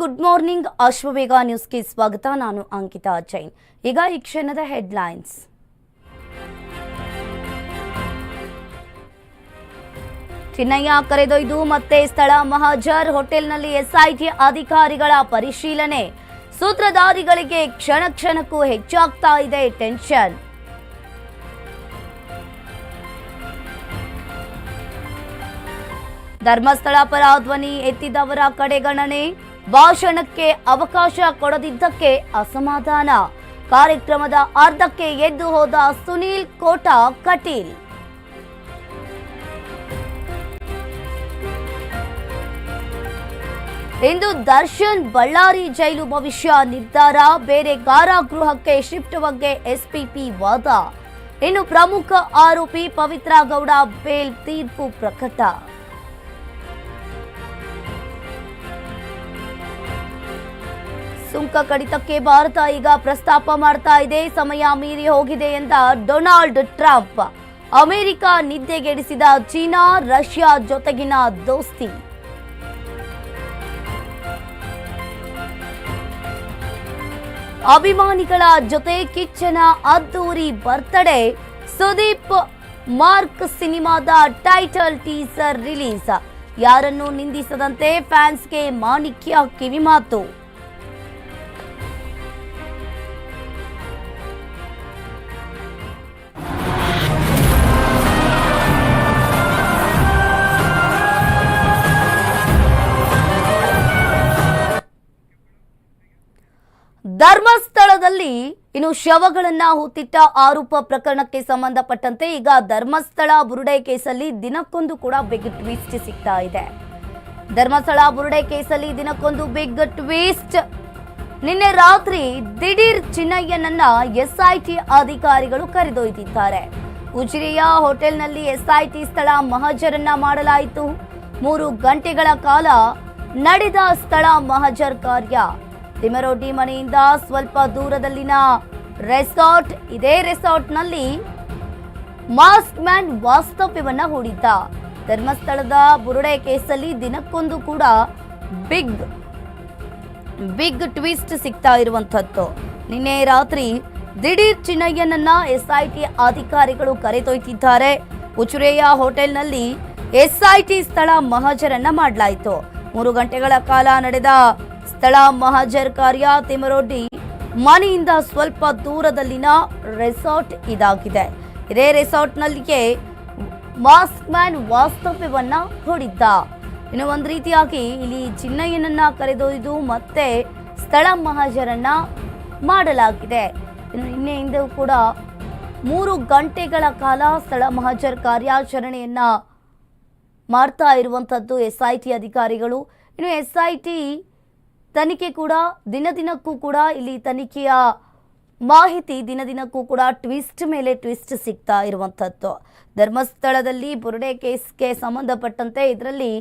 Good morning. Ashwavega ನ್ಯೂಸ್ಗೆ ಸ್ವಾಗತ. ನಾನು ಅಂಕಿತಾ ಜೈನ್. ಈಗ ಈ ಕ್ಷಣದ ಹೆಡ್ಲೈನ್ಸ್. ಚಿನ್ನಯ್ಯ ಕರೆದೊಯ್ದು ಮತ್ತೆ ಸ್ಥಳ ಮಹಾಜರ್ ಹೋಟೆಲ್ನಲ್ಲಿ ಎಸ್ಐಟಿ ಅಧಿಕಾರಿಗಳ ಪರಿಶೀಲನೆ. ಸೂತ್ರಧಾರಿಗಳಿಗೆ ಕ್ಷಣ ಕ್ಷಣಕ್ಕೂ ಹೆಚ್ಚಾಗ್ತಾ ಇದೆ ಟೆನ್ಷನ್. ಧರ್ಮಸ್ಥಳ ಪರ ಧ್ವನಿ ಎತ್ತಿದವರ ಕಡೆಗಣನೆ. ಭಾಷಣಕ್ಕೆ ಅವಕಾಶ ಕೊಡದಿದ್ದಕ್ಕೆ ಅಸಮಾಧಾನ. ಕಾರ್ಯಕ್ರಮದ ಅರ್ಧಕ್ಕೆ ಎದ್ದು ಹೋದ ಸುನೀಲ್ ಕೋಟಾ ಕಟೀಲ್. ಇಂದು ದರ್ಶನ್ ಬಳ್ಳಾರಿ ಜೈಲು ಭವಿಷ್ಯ ನಿರ್ಧಾರ, ಬೇರೆ ಕಾರಾಗೃಹಕ್ಕೆ ಶಿಫ್ಟ್ ಬಗ್ಗೆ ಎಸ್ಪಿಪಿ ವಾದ. ಇನ್ನು ಪ್ರಮುಖ ಆರೋಪಿ ಪವಿತ್ರ ಗೌಡ ಬೇಲ್ ತೀರ್ಪು ಪ್ರಕಟ. ಸುಂಕ ಕಡಿತಕ್ಕೆ ಭಾರತ ಈಗ ಪ್ರಸ್ತಾಪ ಮಾಡ್ತಾ ಇದೆ. ಸಮಯ ಮೀರಿ ಹೋಗಿದೆ ಎಂದ ಡೊನಾಲ್ಡ್ ಟ್ರಂಪ್. ಅಮೆರಿಕ ನಿದ್ದೆಗೆಡಿಸಿದ ಚೀನಾ, ರಷ್ಯಾ ಜೊತೆಗಿನ ದೋಸ್ತಿ. ಅಭಿಮಾನಿಗಳ ಜೊತೆ ಕಿಚ್ಚನ ಅದ್ದೂರಿ ಬರ್ತಡೇ. ಸುದೀಪ್ ಮಾರ್ಕ್ ಸಿನಿಮಾದ ಟೈಟಲ್ ಟೀಸರ್ ರಿಲೀಸ್. ಯಾರನ್ನು ನಿಂದಿಸದಂತೆ ಫ್ಯಾನ್ಸ್ಗೆ ಮಾಣಿಕ್ಯ ಕಿವಿಮಾತು. ಧರ್ಮಸ್ಥಳದಲ್ಲಿ ಇನ್ನು ಶವಗಳನ್ನ ಹೂತಿಟ್ಟ ಆರೋಪ ಪ್ರಕರಣಕ್ಕೆ ಸಂಬಂಧಪಟ್ಟಂತೆ ಈಗ ಧರ್ಮಸ್ಥಳ ಬುರುಡೆ ಕೇಸಲ್ಲಿ ದಿನಕ್ಕೊಂದು ಕೂಡ ಬಿಗ್ ಟ್ವಿಸ್ಟ್ ಸಿಗ್ತಾ ಇದೆ. ಧರ್ಮಸ್ಥಳ ಬುರುಡೆ ಕೇಸಲ್ಲಿ ದಿನಕ್ಕೊಂದು ಬಿಗ್ ಟ್ವಿಸ್ಟ್. ನಿನ್ನೆ ರಾತ್ರಿ ದಿಢೀರ್ ಚಿನ್ನಯ್ಯನನ್ನ ಎಸ್ಐಟಿ ಅಧಿಕಾರಿಗಳು ಕರೆದೊಯ್ದಿದ್ದಾರೆ. ಉಜಿರೆಯ ಹೋಟೆಲ್ನಲ್ಲಿ ಎಸ್ಐಟಿ ಸ್ಥಳ ಮಹಜರನ್ನ ಮಾಡಲಾಯಿತು. ಮೂರು ಗಂಟೆಗಳ ಕಾಲ ನಡೆದ ಸ್ಥಳ ಮಹಜರ್ ಕಾರ್ಯ. ತಿಮರೋಡಿ ಮನೆಯಿಂದ ಸ್ವಲ್ಪ ದೂರದಲ್ಲಿನ ರೆಸಾರ್ಟ್, ಇದೇ ರೆಸಾರ್ಟ್ನಲ್ಲಿ ಮಾಸ್ಕ್ ಮ್ಯಾನ್ ವಾಸ್ತವ್ಯವನ್ನ ಹೂಡಿದ್ದ. ಧರ್ಮಸ್ಥಳದ ಬುರುಡೆ ಕೇಸಲ್ಲಿ ದಿನಕ್ಕೊಂದು ಕೂಡ ಬಿಗ್ ಬಿಗ್ ಟ್ವಿಸ್ಟ್ ಸಿಗ್ತಾ ಇರುವಂಥದ್ದು. ನಿನ್ನೆ ರಾತ್ರಿ ದಿಢೀರ್ ಚಿನ್ನಯ್ಯನನ್ನ ಎಸ್ಐಟಿ ಅಧಿಕಾರಿಗಳು ಕರೆದೊಯ್ದಿದ್ದಾರೆ. ಉಚುರೆಯ ಹೋಟೆಲ್ನಲ್ಲಿ ಎಸ್ಐಟಿ ಸ್ಥಳ ಮಹಜರನ್ನ ಮಾಡಲಾಯಿತು. ಮೂರು ಗಂಟೆಗಳ ಕಾಲ ನಡೆದ ಸ್ಥಳ ಮಹಾಜರ್ ಕಾರ್ಯ ತಿಮರೊಡ್ಡಿ ಮನೆಯಿಂದ ಸ್ವಲ್ಪ ದೂರದಲ್ಲಿನ ರೆಸಾರ್ಟ್ ಇದಾಗಿದೆ. ಇದೇ ರೆಸಾರ್ಟ್ನಲ್ಲಿಯೇ ಮಾಸ್ಕ್ ಮ್ಯಾನ್ ವಾಸ್ತವ್ಯವನ್ನ ಹೂಡಿದ್ದ. ಇನ್ನು ಒಂದು ರೀತಿಯಾಗಿ ಇಲ್ಲಿ ಚಿನ್ನಯ್ಯನನ್ನ ಕರೆದೊಯ್ದು ಮತ್ತೆ ಸ್ಥಳ ಮಹಾಜರನ್ನ ಮಾಡಲಾಗಿದೆ. ಇನ್ನು ನಿನ್ನೆಯಿಂದ ಕೂಡ ಮೂರು ಗಂಟೆಗಳ ಕಾಲ ಸ್ಥಳ ಮಹಾಜರ್ ಕಾರ್ಯಾಚರಣೆಯನ್ನ ಮಾಡ್ತಾ ಇರುವಂಥದ್ದು ಎಸ್ ಐ ಟಿ ಅಧಿಕಾರಿಗಳು. ಇನ್ನು ಎಸ್ ಐ ಟಿ ತನಿಖೆ ಕೂಡ ದಿನ ದಿನಕ್ಕೂ ಕೂಡ ಇಲ್ಲಿ ತನಿಖೆಯ ಮಾಹಿತಿ ದಿನ ದಿನಕ್ಕೂ ಕೂಡ ಟ್ವಿಸ್ಟ್ ಮೇಲೆ ಟ್ವಿಸ್ಟ್ ಸಿಗ್ತಾ ಇರುವಂಥದ್ದು ಧರ್ಮಸ್ಥಳದಲ್ಲಿ ಬುರುಡೆ ಕೇಸ್ಗೆ ಸಂಬಂಧಪಟ್ಟಂತೆ ಇದರಲ್ಲಿ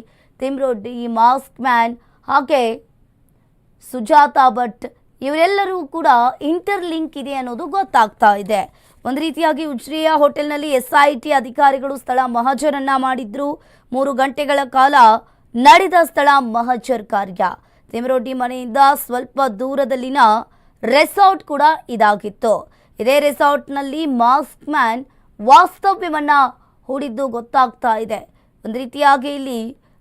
ತಿಮ್ರೊಡ್ಡಿ ಮಾಸ್ಕ್ ಮ್ಯಾನ್ ಹಾಗೆ ಸುಜಾತಾ ಭಟ್ ಇವರೆಲ್ಲರೂ ಕೂಡ ಇಂಟರ್ ಲಿಂಕ್ ಇದೆ ಅನ್ನೋದು ಗೊತ್ತಾಗ್ತಾ ಇದೆ. ಒಂದು ರೀತಿಯಾಗಿ ಉಜ್ರಿಯ ಹೋಟೆಲ್ನಲ್ಲಿ ಎಸ್ ಐ ಟಿ ಅಧಿಕಾರಿಗಳು ಸ್ಥಳ ಮಹಜರನ್ನ ಮಾಡಿದ್ರು. ಮೂರು ಗಂಟೆಗಳ ಕಾಲ ನಡೆದ ಸ್ಥಳ ಮಹಜರ್ ಕಾರ್ಯ. ತಿಮರೊಡ್ಡಿ ಮನೆಯಿಂದ ಸ್ವಲ್ಪ ದೂರದಲ್ಲಿನ ರೆಸಾರ್ಟ್ ಕೂಡ ಇದಾಗಿತ್ತು. ಇದೇ ರೆಸಾರ್ಟ್ನಲ್ಲಿ ಮಾಸ್ಕ್ ಮ್ಯಾನ್ ವಾಸ್ತವ್ಯವನ್ನ ಹೂಡಿದ್ದು ಗೊತ್ತಾಗ್ತಾ ಇದೆ. ಒಂದು ರೀತಿಯಾಗಿ ಇಲ್ಲಿ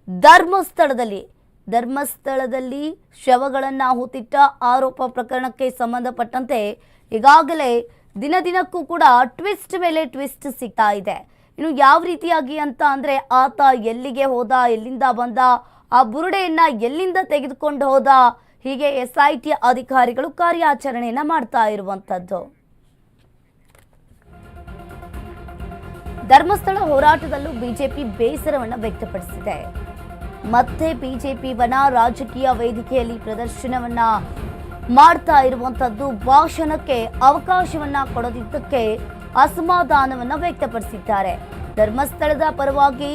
ಧರ್ಮಸ್ಥಳದಲ್ಲಿ ಧರ್ಮಸ್ಥಳದಲ್ಲಿ ಶವಗಳನ್ನು ಹೂತಿಟ್ಟ ಆರೋಪ ಪ್ರಕರಣಕ್ಕೆ ಸಂಬಂಧಪಟ್ಟಂತೆ ಈಗಾಗಲೇ ದಿನ ದಿನಕ್ಕೂ ಕೂಡ ಟ್ವಿಸ್ಟ್ ಮೇಲೆ ಟ್ವಿಸ್ಟ್ ಸಿಗ್ತಾ ಇದೆ. ಇನ್ನು ಯಾವ ರೀತಿಯಾಗಿ ಅಂತ ಅಂದರೆ ಆತ ಎಲ್ಲಿಗೆ ಹೋದ, ಎಲ್ಲಿಂದ ಬಂದ ಆ ಬುರುಡೆಯನ್ನ ಎಲ್ಲಿಂದ ತೆಗೆದುಕೊಂಡು ಹೋದ? ಹೀಗೆ ಎಸ್ ಐ ಟಿ ಅಧಿಕಾರಿಗಳು ಕಾರ್ಯಾಚರಣೆಯನ್ನ ಮಾಡ್ತಾ ಇರುವಂತದ್ದು. ಧರ್ಮಸ್ಥಳ ಹೋರಾಟದಲ್ಲೂ ಬಿಜೆಪಿ ಬೇಸರವನ್ನು ವ್ಯಕ್ತಪಡಿಸಿದೆ. ಮತ್ತೆ ಬಿಜೆಪಿ ವನ ರಾಜಕೀಯ ವೇದಿಕೆಯಲ್ಲಿ ಪ್ರದರ್ಶನವನ್ನ ಮಾಡ್ತಾ ಇರುವಂತದ್ದು ಭಾಷಣಕ್ಕೆ ಅವಕಾಶವನ್ನ ಕೊಡದಿದ್ದಕ್ಕೆ ಅಸಮಾಧಾನವನ್ನ ವ್ಯಕ್ತಪಡಿಸಿದ್ದಾರೆ. ಧರ್ಮಸ್ಥಳದ ಪರವಾಗಿ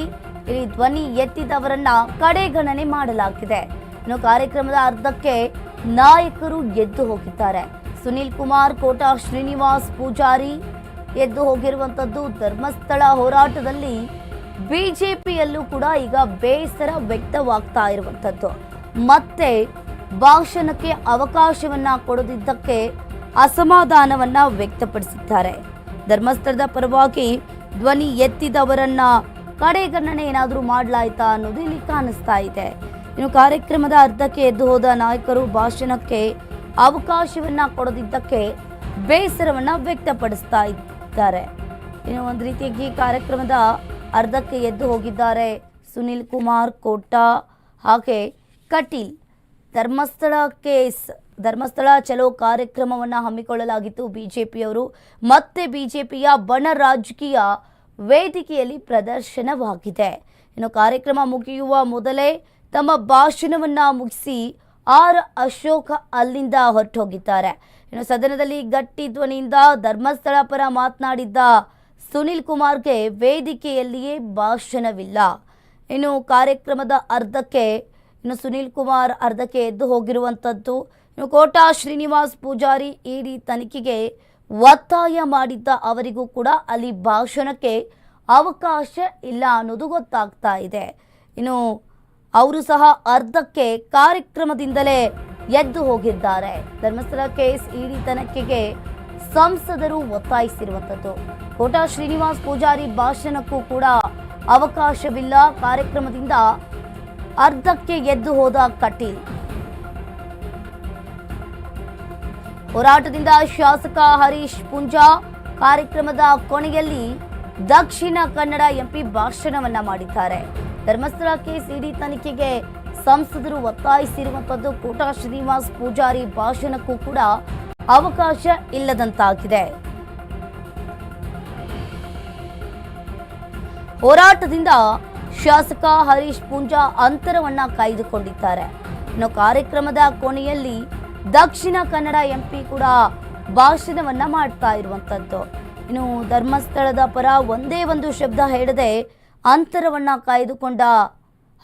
ಇಲ್ಲಿ ಧ್ವನಿ ಎತ್ತಿದವರನ್ನ ಕಡೆಗಣನೆ ಮಾಡಲಾಗಿದೆ. ಇನ್ನು ಕಾರ್ಯಕ್ರಮದ ಅರ್ಧಕ್ಕೆ ನಾಯಕರು ಎದ್ದು ಹೋಗಿದ್ದಾರೆ. ಸುನಿಲ್ ಕುಮಾರ್, ಕೋಟಾ ಶ್ರೀನಿವಾಸ್ ಪೂಜಾರಿ ಎದ್ದು ಹೋಗಿರುವಂತದ್ದು ಧರ್ಮಸ್ಥಳ ಹೋರಾಟದಲ್ಲಿ ಬಿಜೆಪಿಯಲ್ಲೂ ಕೂಡ ಈಗ ಬೇಸರ ವ್ಯಕ್ತವಾಗ್ತಾ ಇರುವಂತದ್ದು. ಮತ್ತೆ ಭಾಷಣಕ್ಕೆ ಅವಕಾಶವನ್ನ ಕೊಡದಿದ್ದಕ್ಕೆ ಅಸಮಾಧಾನವನ್ನ ವ್ಯಕ್ತಪಡಿಸಿದ್ದಾರೆ. ಧರ್ಮಸ್ಥಳದ ಪರವಾಗಿ ಧ್ವನಿ ಎತ್ತಿದವರನ್ನ ಕಡೆಗಣನೆ ಏನಾದರೂ ಮಾಡಲಾಯ್ತಾ ಅನ್ನೋದು ಇಲ್ಲಿ ಕಾಣಿಸ್ತಾ ಇದೆ. ಇನ್ನು ಕಾರ್ಯಕ್ರಮದ ಅರ್ಧಕ್ಕೆ ಎದ್ದು ಹೋದ ನಾಯಕರು ಭಾಷಣಕ್ಕೆ ಅವಕಾಶವನ್ನ ಕೊಡದಿದ್ದಕ್ಕೆ ಬೇಸರವನ್ನ ವ್ಯಕ್ತಪಡಿಸ್ತಾ ಇದ್ದಾರೆ. ಇನ್ನು ಒಂದು ರೀತಿಯಾಗಿ ಕಾರ್ಯಕ್ರಮದ ಅರ್ಧಕ್ಕೆ ಎದ್ದು ಹೋಗಿದ್ದಾರೆ ಸುನಿಲ್ ಕುಮಾರ್ ಕೋಟಾ ಹಾಗೆ ಕಟೀಲ್. ಧರ್ಮಸ್ಥಳ ಕೇಸ್, ಧರ್ಮಸ್ಥಳ ಚಲೋ ಕಾರ್ಯಕ್ರಮವನ್ನು ಹಮ್ಮಿಕೊಳ್ಳಲಾಗಿತ್ತು ಬಿಜೆಪಿಯವರು. ಮತ್ತೆ ಬಿಜೆಪಿಯ ಬಣ ರಾಜಕೀಯ ವೇದಿಕೆಯಲ್ಲಿ ಪ್ರದರ್ಶನವಾಗಿದೆ. ಇನ್ನು ಕಾರ್ಯಕ್ರಮ ಮುಗಿಯುವ ಮೊದಲೇ ತಮ್ಮ ಭಾಷಣವನ್ನ ಮುಗಿಸಿ ಆರ್ ಅಶೋಕ ಅಲ್ಲಿಂದ ಹೊರಟೋಗಿದ್ದಾರೆ. ಇನ್ನು ಸದನದಲ್ಲಿ ಗಟ್ಟಿ ಧ್ವನಿಯಿಂದ ಧರ್ಮಸ್ಥಳ ಪರ ಮಾತನಾಡಿದ್ದ ಸುನಿಲ್ ಕುಮಾರ್ಗೆ ವೇದಿಕೆಯಲ್ಲಿಯೇ ಭಾಷಣವಿಲ್ಲ. ಇನ್ನು ಕಾರ್ಯಕ್ರಮದ ಅರ್ಧಕ್ಕೆ, ಇನ್ನು ಸುನಿಲ್ ಕುಮಾರ್ ಅರ್ಧಕ್ಕೆ ಎದ್ದು ಹೋಗಿರುವಂಥದ್ದು ಇನ್ನು ಕೋಟಾ ಶ್ರೀನಿವಾಸ್ ಪೂಜಾರಿ ಇಡಿ ತನಿಖೆಗೆ ಒತ್ತಾಯ ಮಾಡಿದ್ದ ಅವರಿಗೂ ಕೂಡ ಅಲ್ಲಿ ಭಾಷಣಕ್ಕೆ ಅವಕಾಶ ಇಲ್ಲ ಅನ್ನೋದು ಗೊತ್ತಾಗ್ತಾ ಇದೆ. ಇನ್ನು ಅವರು ಸಹ ಅರ್ಧಕ್ಕೆ ಕಾರ್ಯಕ್ರಮದಿಂದಲೇ ಎದ್ದು ಹೋಗಿದ್ದಾರೆ. ಧರ್ಮಸ್ಥಳ ಕೇಸ್ ಇಡಿ ತನಿಖೆಗೆ ಸಂಸದರು ಒತ್ತಾಯಿಸಿರುವಂಥದ್ದು. ಕೋಟಾ ಶ್ರೀನಿವಾಸ್ ಪೂಜಾರಿ ಭಾಷಣಕ್ಕೂ ಕೂಡ ಅವಕಾಶವಿಲ್ಲ. ಕಾರ್ಯಕ್ರಮದಿಂದ ಅರ್ಧಕ್ಕೆ ಎದ್ದು ಹೋದ ಕಟೀಲ್. ಹೋರಾಟದಿಂದ ಶಾಸಕ ಹರೀಶ್ ಪುಂಜಾ ಕಾರ್ಯಕ್ರಮದ ಕೊನೆಯಲ್ಲಿ ದಕ್ಷಿಣ ಕನ್ನಡ ಎಂಪಿ ಭಾಷಣವನ್ನ ಮಾಡಿದ್ದಾರೆ. ಧರ್ಮಸ್ಥಳ ಸಿಡಿ ತನಿಖೆಗೆ ಸಂಸದರು ಒತ್ತಾಯಿಸಿರುವಂತದ್ದು ಕೋಟಾ ಶ್ರೀನಿವಾಸ್ ಪೂಜಾರಿ ಭಾಷಣಕ್ಕೂ ಕೂಡ ಅವಕಾಶ ಇಲ್ಲದಂತಾಗಿದೆ. ಹೋರಾಟದಿಂದ ಶಾಸಕ ಹರೀಶ್ ಪೂಂಜಾ ಅಂತರವನ್ನ ಕಾಯ್ದುಕೊಂಡಿದ್ದಾರೆ. ಇನ್ನು ಕಾರ್ಯಕ್ರಮದ ಕೊನೆಯಲ್ಲಿ ದಕ್ಷಿಣ ಕನ್ನಡ ಎಂಪಿ ಕೂಡ ಭಾಷಣವನ್ನ ಮಾಡ್ತಾ ಇರುವಂತದ್ದು. ಇನ್ನು ಧರ್ಮಸ್ಥಳದ ಪರ ಒಂದೇ ಒಂದು ಶಬ್ದ ಹೇಳದೆ ಅಂತರವನ್ನ ಕಾಯ್ದುಕೊಂಡ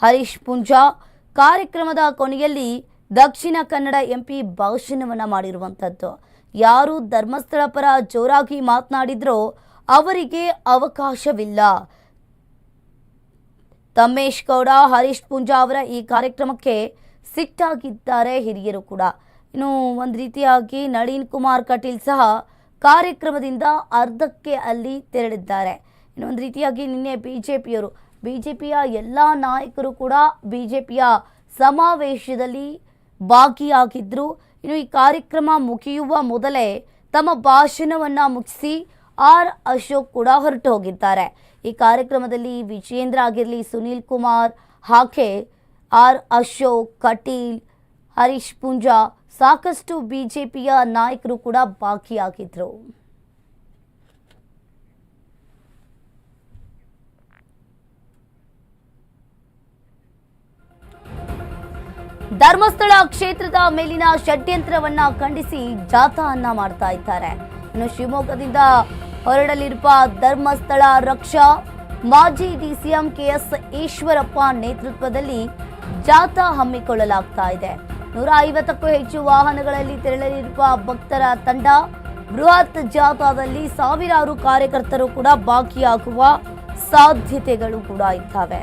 ಹರೀಶ್ ಪುಂಜಾ ಕಾರ್ಯಕ್ರಮದ ಕೊನೆಯಲ್ಲಿ ದಕ್ಷಿಣ ಕನ್ನಡ ಎಂಪಿ ಭಾಷಣವನ್ನ ಮಾಡಿರುವಂಥದ್ದು ಯಾರು ಧರ್ಮಸ್ಥಳ ಪರ ಜೋರಾಗಿ ಮಾತನಾಡಿದ್ರೋ ಅವರಿಗೆ ಅವಕಾಶವಿಲ್ಲ. ತಮ್ಮೇಶ್ ಗೌಡ, ಹರೀಶ್ ಪುಂಜಾ ಅವರ ಈ ಕಾರ್ಯಕ್ರಮಕ್ಕೆ ಸಿಟ್ಟಾಗಿದ್ದಾರೆ ಹಿರಿಯರು ಕೂಡ. ಇನ್ನು ಒಂದು ರೀತಿಯಾಗಿ ನಳೀನ್ ಕುಮಾರ್ ಕಟೀಲ್ ಸಹ ಕಾರ್ಯಕ್ರಮದಿಂದ ಅರ್ಧಕ್ಕೆ ಅಲ್ಲಿ ತೆರಳಿದ್ದಾರೆ. ಇನ್ನು ಒಂದು ರೀತಿಯಾಗಿ ನಿನ್ನೆ ಬಿ ಜೆ ಪಿಯವರು ಬಿ ಜೆ ಪಿಯ ಎಲ್ಲ ನಾಯಕರು ಕೂಡ ಬಿ ಜೆ ಪಿಯ ಸಮಾವೇಶದಲ್ಲಿ ಭಾಗಿಯಾಗಿದ್ದರು ಇನ್ನು ಈ ಕಾರ್ಯಕ್ರಮ ಮುಗಿಯುವ ಮೊದಲೇ ತಮ್ಮ ಭಾಷಣವನ್ನು ಮುಗಿಸಿ ಆರ್ ಅಶೋಕ್ ಕೂಡ ಹೊರಟು ಹೋಗಿದ್ದಾರೆ. ಈ ಕಾರ್ಯಕ್ರಮದಲ್ಲಿ ವಿಜೇಂದ್ರ ಆಗಿರಲಿ, ಸುನೀಲ್ ಕುಮಾರ್, ಹಾಗೆ ಆರ್ ಅಶೋಕ್, ಕಟೀಲ್, ಹರೀಶ್ ಪುಂಜಾ ಸಾಕಷ್ಟು ಬಿಜೆಪಿಯ ನಾಯಕರು ಕೂಡ ಭಾಗಿಯಾಗಿದ್ರು. ಧರ್ಮಸ್ಥಳ ಕ್ಷೇತ್ರದ ಮೇಲಿನ ಷಡ್ಯಂತ್ರವನ್ನ ಖಂಡಿಸಿ ಜಾಥಾವನ್ನ ಮಾಡ್ತಾ ಇದ್ದಾರೆ. ಇನ್ನು ಶಿವಮೊಗ್ಗದಿಂದ ಹೊರಡಲಿರುವ ಧರ್ಮಸ್ಥಳ ರಕ್ಷಾ, ಮಾಜಿ ಡಿಸಿಎಂ ಕೆಎಸ್ ಈಶ್ವರಪ್ಪ ನೇತೃತ್ವದಲ್ಲಿ ಜಾಥಾ ಹಮ್ಮಿಕೊಳ್ಳಲಾಗ್ತಾ ಇದೆ. ನೂರ ಐವತ್ತಕ್ಕೂ ಹೆಚ್ಚು ವಾಹನಗಳಲ್ಲಿ ತೆರಳಲಿರುವ ಭಕ್ತರ ತಂಡ ಬೃಹತ್ ಜಾಥಾದಲ್ಲಿ ಸಾವಿರಾರು ಕಾರ್ಯಕರ್ತರು ಕೂಡ ಭಾಗಿಯಾಗುವ ಸಾಧ್ಯತೆಗಳು ಕೂಡ ಇದ್ದಾವೆ.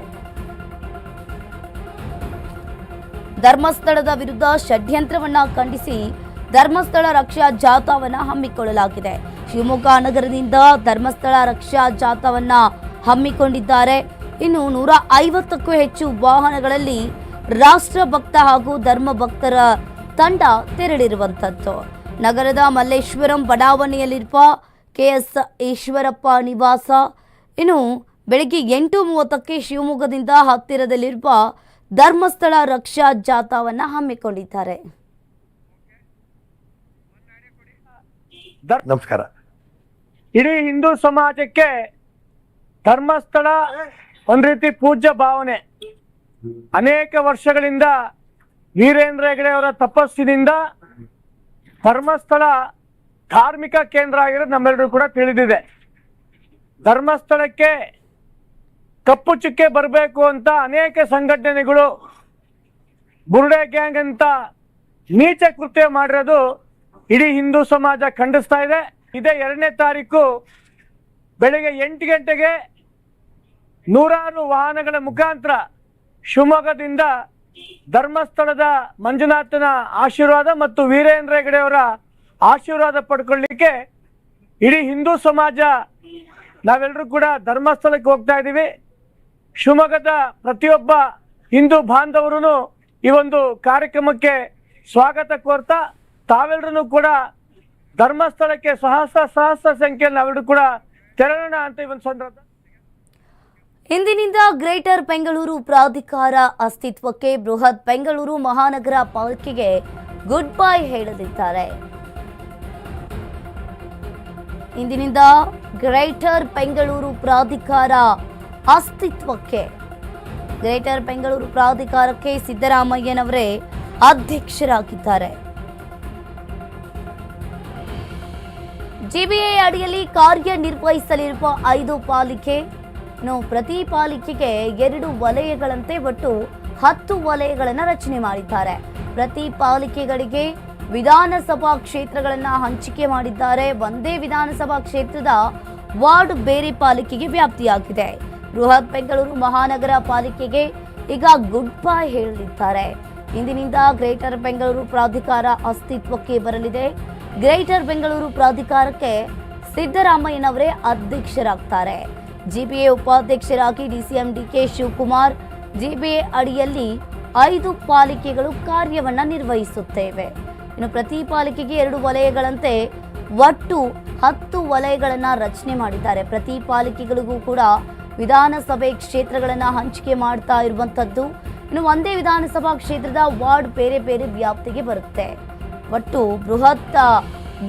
ಧರ್ಮಸ್ಥಳದ ವಿರುದ್ಧ ಷಡ್ಯಂತ್ರವನ್ನ ಖಂಡಿಸಿ ಧರ್ಮಸ್ಥಳ ರಕ್ಷಾ ಜಾಥಾವನ್ನ ಹಮ್ಮಿಕೊಳ್ಳಲಾಗಿದೆ. ಶಿವಮೊಗ್ಗ ನಗರದಿಂದ ಧರ್ಮಸ್ಥಳ ರಕ್ಷಾ ಜಾಥಾವನ್ನ ಹಮ್ಮಿಕೊಂಡಿದ್ದಾರೆ. ಇನ್ನು ನೂರ ಐವತ್ತಕ್ಕೂ ಹೆಚ್ಚು ವಾಹನಗಳಲ್ಲಿ ರಾಷ್ಟ್ರಭಕ್ತ ಹಾಗೂ ಧರ್ಮ ಭಕ್ತರ ತಂಡ ತೆರಳಿರುವಂಥದ್ದು. ನಗರದ ಮಲ್ಲೇಶ್ವರಂ ಬಡಾವಣೆಯಲ್ಲಿರುವ ಕೆಎಸ್ ಈಶ್ವರಪ್ಪ ನಿವಾಸ. ಇನ್ನು ಬೆಳಗ್ಗೆ ಎಂಟು ಮೂವತ್ತಕ್ಕೆ ಶಿವಮೊಗ್ಗದಿಂದ ಹತ್ತಿರದಲ್ಲಿರುವ ಧರ್ಮಸ್ಥಳ ರಕ್ಷಾ ಜಾಥಾವನ್ನ ಹಮ್ಮಿಕೊಂಡಿದ್ದಾರೆ. ನಮಸ್ಕಾರ. ಇಡೀ ಹಿಂದೂ ಸಮಾಜಕ್ಕೆ ಧರ್ಮಸ್ಥಳ ಒಂದ್ ರೀತಿ ಪೂಜ್ಯ ಭಾವನೆ. ಅನೇಕ ವರ್ಷಗಳಿಂದ ವೀರೇಂದ್ರ ಹೆಗಡೆ ಅವರ ತಪಸ್ಸಿನಿಂದ ಧರ್ಮಸ್ಥಳ ಧಾರ್ಮಿಕ ಕೇಂದ್ರ ಆಗಿರೋದು ನಮ್ಮೆಲ್ಲರೂ ಕೂಡ ತಿಳಿದಿದೆ. ಧರ್ಮಸ್ಥಳಕ್ಕೆ ಕಪ್ಪು ಚುಕ್ಕೆ ಬರಬೇಕು ಅಂತ ಅನೇಕ ಸಂಘಟನೆಗಳು, ಬುರುಡೆ ಗ್ಯಾಂಗ್ ಅಂತ ನೀಚ ಕೃತ್ಯ ಮಾಡಿರೋದು ಇಡೀ ಹಿಂದೂ ಸಮಾಜ ಖಂಡಿಸ್ತಾ ಇದೆ. ಇದೇ ಎರಡನೇ ತಾರೀಕು ಬೆಳಗ್ಗೆ ಎಂಟು ಗಂಟೆಗೆ ನೂರಾರು ವಾಹನಗಳ ಮುಖಾಂತರ ಶಿವಮೊಗ್ಗದಿಂದ ಧರ್ಮಸ್ಥಳದ ಮಂಜುನಾಥನ ಆಶೀರ್ವಾದ ಮತ್ತು ವೀರೇಂದ್ರ ಹೆಗಡೆಯವರ ಆಶೀರ್ವಾದ ಪಡ್ಕೊಳ್ಳಿಕ್ಕೆ ಇಡೀ ಹಿಂದೂ ಸಮಾಜ ನಾವೆಲ್ಲರೂ ಕೂಡ ಧರ್ಮಸ್ಥಳಕ್ಕೆ ಹೋಗ್ತಾ ಇದ್ದೀವಿ. ಶಿವಮೊಗ್ಗದ ಪ್ರತಿಯೊಬ್ಬ ಹಿಂದೂ ಬಾಂಧವರು ಈ ಒಂದು ಕಾರ್ಯಕ್ರಮಕ್ಕೆ ಸ್ವಾಗತ ಕೋರ್ತಾ ತಾವೆಲ್ಲರೂ ಕೂಡ ಧರ್ಮಸ್ಥಳಕ್ಕೆ ಸಹಸ್ರ ಸಹಸ್ರ ಸಂಖ್ಯೆಯಲ್ಲಿ ನಾವೆಲ್ಲರೂ ಕೂಡ ತೆರಳೋಣ ಅಂತ ಈ ಒಂದು ಸಂದರ್ಭ ಇಂದಿನಿಂದ ಗ್ರೇಟರ್ ಬೆಂಗಳೂರು ಪ್ರಾಧಿಕಾರ ಅಸ್ತಿತ್ವಕ್ಕೆ ಬೃಹತ್ ಬೆಂಗಳೂರು ಮಹಾನಗರ ಪಾಲಿಕೆಗೆ ಗುಡ್ ಬೈ ಹೇಳಲಿದ್ದಾರೆ ಇಂದಿನಿಂದ ಗ್ರೇಟರ್ ಬೆಂಗಳೂರು ಪ್ರಾಧಿಕಾರ ಅಸ್ತಿತ್ವಕ್ಕೆ, ಗ್ರೇಟರ್ ಬೆಂಗಳೂರು ಪ್ರಾಧಿಕಾರಕ್ಕೆ ಸಿದ್ದರಾಮಯ್ಯನವರೇ ಅಧ್ಯಕ್ಷರಾಗಿದ್ದಾರೆ. ಜಿಬಿಐ ಅಡಿಯಲ್ಲಿ ಕಾರ್ಯನಿರ್ವಹಿಸಲಿರುವ ಐದು ಪಾಲಿಕೆ ಇನ್ನು ಪ್ರತಿ ಪಾಲಿಕೆಗೆ ಎರಡು ವಲಯಗಳಂತೆ ಒಟ್ಟು ಹತ್ತು ವಲಯಗಳನ್ನು ರಚನೆ ಮಾಡಿದ್ದಾರೆ. ಪ್ರತಿ ಪಾಲಿಕೆಗಳಿಗೆ ವಿಧಾನಸಭಾ ಕ್ಷೇತ್ರಗಳನ್ನು ಹಂಚಿಕೆ ಮಾಡಿದ್ದಾರೆ. ಒಂದೇ ವಿಧಾನಸಭಾ ಕ್ಷೇತ್ರದ ವಾರ್ಡ್ ಬೇರೆ ಪಾಲಿಕೆಗೆ ವ್ಯಾಪ್ತಿಯಾಗಿದೆ. ಬೃಹತ್ ಬೆಂಗಳೂರು ಮಹಾನಗರ ಪಾಲಿಕೆಗೆ ಈಗ ಗುಡ್ ಬೈ ಹೇಳಲಿದ್ದಾರೆ ಇಂದಿನಿಂದ ಗ್ರೇಟರ್ ಬೆಂಗಳೂರು ಪ್ರಾಧಿಕಾರ ಅಸ್ತಿತ್ವಕ್ಕೆ ಬರಲಿದೆ. ಗ್ರೇಟರ್ ಬೆಂಗಳೂರು ಪ್ರಾಧಿಕಾರಕ್ಕೆ ಸಿದ್ದರಾಮಯ್ಯನವರೇ ಅಧ್ಯಕ್ಷರಾಗ್ತಾರೆ. ಜಿಬಿಎ ಉಪಾಧ್ಯಕ್ಷರಾಗಿ ಡಿಸಿಎಂ ಡಿಕೆ ಶಿವಕುಮಾರ್, ಜಿಬಿಎ ಅಡಿಯಲ್ಲಿ ಐದು ಪಾಲಿಕೆಗಳು ಕಾರ್ಯವನ್ನು ನಿರ್ವಹಿಸುತ್ತೇವೆ. ಇನ್ನು ಪ್ರತಿ ಪಾಲಿಕೆಗೆ ಎರಡು ವಲಯಗಳಂತೆ ಒಟ್ಟು ಹತ್ತು ವಲಯಗಳನ್ನು ರಚನೆ ಮಾಡಿದ್ದಾರೆ. ಪ್ರತಿ ಪಾಲಿಕೆಗಳಿಗೂ ಕೂಡ ವಿಧಾನಸಭೆ ಕ್ಷೇತ್ರಗಳನ್ನು ಹಂಚಿಕೆ ಮಾಡ್ತಾ ಇರುವಂಥದ್ದು. ಇನ್ನು ಒಂದೇ ವಿಧಾನಸಭಾ ಕ್ಷೇತ್ರದ ವಾರ್ಡ್ ಬೇರೆ ಬೇರೆ ವ್ಯಾಪ್ತಿಗೆ ಬರುತ್ತೆ. ಒಟ್ಟು ಬೃಹತ್,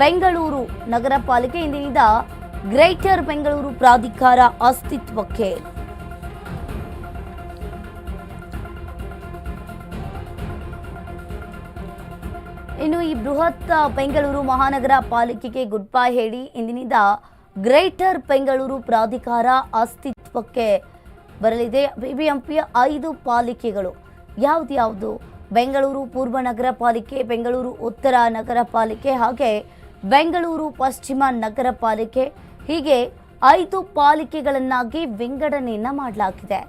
ಬೆಂಗಳೂರು ನಗರ ಪಾಲಿಕೆ ಇಂದಿನಿಂದ ಗ್ರೇಟರ್ ಬೆಂಗಳೂರು ಪ್ರಾಧಿಕಾರ ಅಸ್ತಿತ್ವಕ್ಕೆ. ಇನ್ನು ಈ ಬೃಹತ್ ಬೆಂಗಳೂರು ಮಹಾನಗರ ಪಾಲಿಕೆಗೆ ಗುಡ್ ಬೈ ಹೇಳಿ, ಇಂದಿನಿಂದ ಗ್ರೇಟರ್ ಬೆಂಗಳೂರು ಪ್ರಾಧಿಕಾರ ಅಸ್ತಿತ್ವಕ್ಕೆ ಬರಲಿದೆ. ಬಿಬಿಎಂಪಿಯ ಐದು ಪಾಲಿಕೆಗಳು ಯಾವ್ದ್ಯಾವುದು ಬೆಂಗಳೂರು ಪೂರ್ವ ನಗರ ಪಾಲಿಕೆ, ಬೆಂಗಳೂರು ಉತ್ತರ ನಗರ ಪಾಲಿಕೆ, ಹಾಗೆ ಬೆಂಗಳೂರು ಪಶ್ಚಿಮ ನಗರ ಪಾಲಿಕೆ ಹೀಗೆ ಐದು ಪಾಲಿಕೆಗಳನ್ನಾಗಿ ವಿಂಗಡಣೆಯನ್ನ ಮಾಡಲಾಗಿದೆ.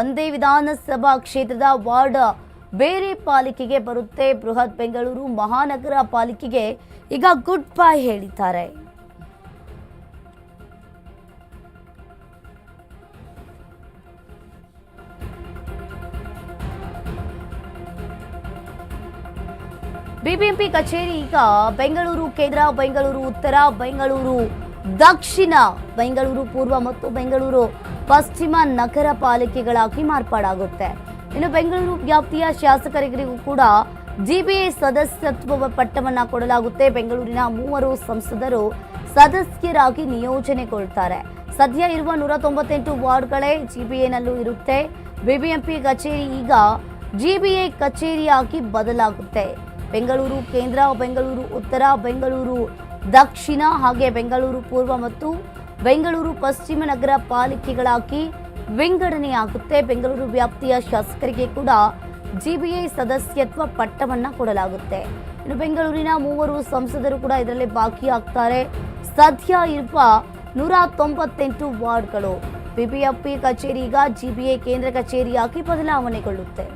ಒಂದೇ ವಿಧಾನಸಭಾ ಕ್ಷೇತ್ರದ ವಾರ್ಡ್ ಬೇರೆ ಪಾಲಿಕೆಗೆ ಬರುತ್ತೆ. ಬೃಹತ್ ಬೆಂಗಳೂರು ಮಹಾನಗರ ಪಾಲಿಕೆಗೆ ಈಗ ಗುಡ್ ಬೈ ಹೇಳಿದ್ದಾರೆ. ಬಿಬಿಎಂಪಿ ಕಚೇರಿ ಈಗ ಬೆಂಗಳೂರು ಕೇಂದ್ರ, ಬೆಂಗಳೂರು ಉತ್ತರ, ಬೆಂಗಳೂರು ದಕ್ಷಿಣ ಬೆಂಗಳೂರು, ಪೂರ್ವ ಮತ್ತು ಬೆಂಗಳೂರು ಪಶ್ಚಿಮ ನಗರ ಪಾಲಿಕೆಗಳಾಗಿ ಮಾರ್ಪಾಡಾಗುತ್ತೆ. ಇನ್ನು ಬೆಂಗಳೂರು ವ್ಯಾಪ್ತಿಯ ಶಾಸಕರಿಗೂ ಕೂಡ ಜಿಬಿಐ ಸದಸ್ಯತ್ವ ಪಟ್ಟವನ್ನ ಕೊಡಲಾಗುತ್ತೆ. ಬೆಂಗಳೂರಿನ ಮೂವರು ಸಂಸದರು ಸದಸ್ಯರಾಗಿ ನಿಯೋಜನೆಗೊಳ್ತಾರೆ ಸದ್ಯ ಇರುವ ನೂರ ತೊಂಬತ್ತೆಂಟು ವಾರ್ಡ್ಗಳೇ ಜಿಬಿಐನಲ್ಲೂ ಇರುತ್ತೆ. ಬಿಬಿಎಂಪಿ ಕಚೇರಿ ಈಗ ಜಿಬಿಐ ಕಚೇರಿಯಾಗಿ ಬದಲಾಗುತ್ತೆ. ಬೆಂಗಳೂರು ಕೇಂದ್ರ, ಬೆಂಗಳೂರು ಉತ್ತರ, ಬೆಂಗಳೂರು ದಕ್ಷಿಣ ಹಾಗೆ ಬೆಂಗಳೂರು ಪೂರ್ವ ಮತ್ತು ಬೆಂಗಳೂರು ಪಶ್ಚಿಮ ನಗರ ಪಾಲಿಕೆಗಳಾಗಿ ವಿಂಗಡಣೆಯಾಗುತ್ತೆ. ಬೆಂಗಳೂರು ವ್ಯಾಪ್ತಿಯ ಶಾಸಕರಿಗೆ ಕೂಡ ಜಿಬಿಐ ಸದಸ್ಯತ್ವ ಪಟ್ಟವನ್ನ ಕೊಡಲಾಗುತ್ತೆ. ಇನ್ನು ಬೆಂಗಳೂರಿನ ಮೂವರು ಸಂಸದರು ಕೂಡ ಇದರಲ್ಲಿ ಭಾಗಿಯಾಗ್ತಾರೆ. ಸದ್ಯ ಇರುವ ನೂರ ತೊಂಬತ್ತೆಂಟು ವಾರ್ಡ್ಗಳು. ಬಿಬಿಎಂಪಿ ಕಚೇರಿ ಈಗ ಜಿಬಿಎ ಕೇಂದ್ರ ಕಚೇರಿಯಾಗಿ ಬದಲಾವಣೆಗೊಳ್ಳುತ್ತೆ.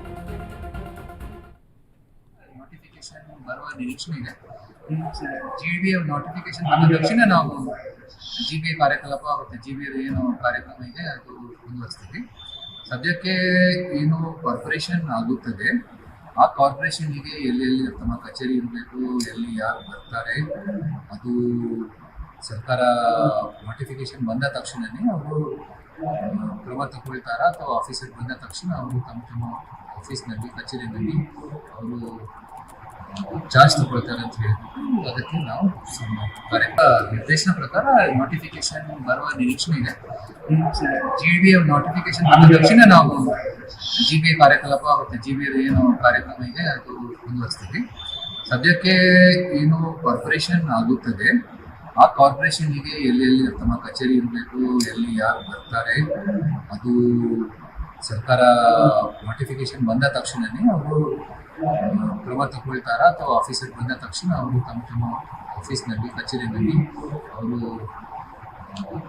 ಜಿ ಬಿ ನೋಟಿಫಿಕೇಶನ್ ಬಂದ ತಕ್ಷಣ ನಾವು ಜಿ ಬಿ ಕಾರ್ಯಕಲಾಪ ಮತ್ತು ಜಿ ಬಿ ಏನು ಕಾರ್ಯಕ್ರಮ ಇದೆ, ಅದು ಮುಂದುವರಿಸ್ತೀವಿ. ಸದ್ಯಕ್ಕೆ ಏನು ಕಾರ್ಪೊರೇಷನ್ ಆಗುತ್ತದೆ. ಆ ಕಾರ್ಪೊರೇಷನ್ಗೆ ಎಲ್ಲೆಲ್ಲಿ ತಮ್ಮ ಕಚೇರಿ ಇರಬೇಕು, ಎಲ್ಲಿ ಯಾರು ಬರ್ತಾರೆ, ಅದು ಸರ್ಕಾರ ನೋಟಿಫಿಕೇಶನ್ ಬಂದ ತಕ್ಷಣನೇ ಅವರು ಕ್ರಮ ತಗೊಳ್ತಾರ ಅಥವಾ ಆಫೀಸರ್ ಬಂದ ತಕ್ಷಣ ಅವರು ತಮ್ಮ ತಮ್ಮ ಆಫೀಸ್ನಲ್ಲಿ ಕಚೇರಿನಲ್ಲಿ ಅವರು ಚಾರ್ಜ್ ಕೊಡ್ತಾರೆ ಅಂತ ಹೇಳಿ. ಅದಕ್ಕೆ ನಾವು ನಿರ್ದೇಶನ ಪ್ರಕಾರ ನೋಟಿಫಿಕೇಶನ್ ಬರುವ ನಿರೀಕ್ಷೆ ಇದೆ. ಜಿ ಬಿ ನೋಟಿಫಿಕೇಶನ್ ಬಂದ ತಕ್ಷಣ ನಾವು ಜಿ ಬಿ ಕಾರ್ಯಕಲಾಪ ಮತ್ತು ಜಿ ಬಿ ಏನು ಕಾರ್ಯಕ್ರಮ ಇದೆ ಅದು ಮುಂದುವರಿಸ್ತೀವಿ. ಸದ್ಯಕ್ಕೆ ಏನು ಕಾರ್ಪೊರೇಷನ್ ಆಗುತ್ತದೆ. ಆ ಕಾರ್ಪೊರೇಷನ್ಗೆ ಎಲ್ಲೆಲ್ಲಿ ತಮ್ಮ ಕಚೇರಿ ಇರಬೇಕು, ಎಲ್ಲಿ ಯಾರು ಬರ್ತಾರೆ, ಅದು ಸರ್ಕಾರ ನೋಟಿಫಿಕೇಶನ್ ಬಂದ ತಕ್ಷಣನೇ ಅವರು ಕ್ರಮ ತಗೊಳ್ತಾರ ಅಥವಾ ಆಫೀಸರ್ ಬಂದ ತಕ್ಷಣ ಅವರು ತಮ್ಮ ತಮ್ಮ ಆಫೀಸ್ನಲ್ಲಿ ಕಚೇರಿನಲ್ಲಿ ಅವರು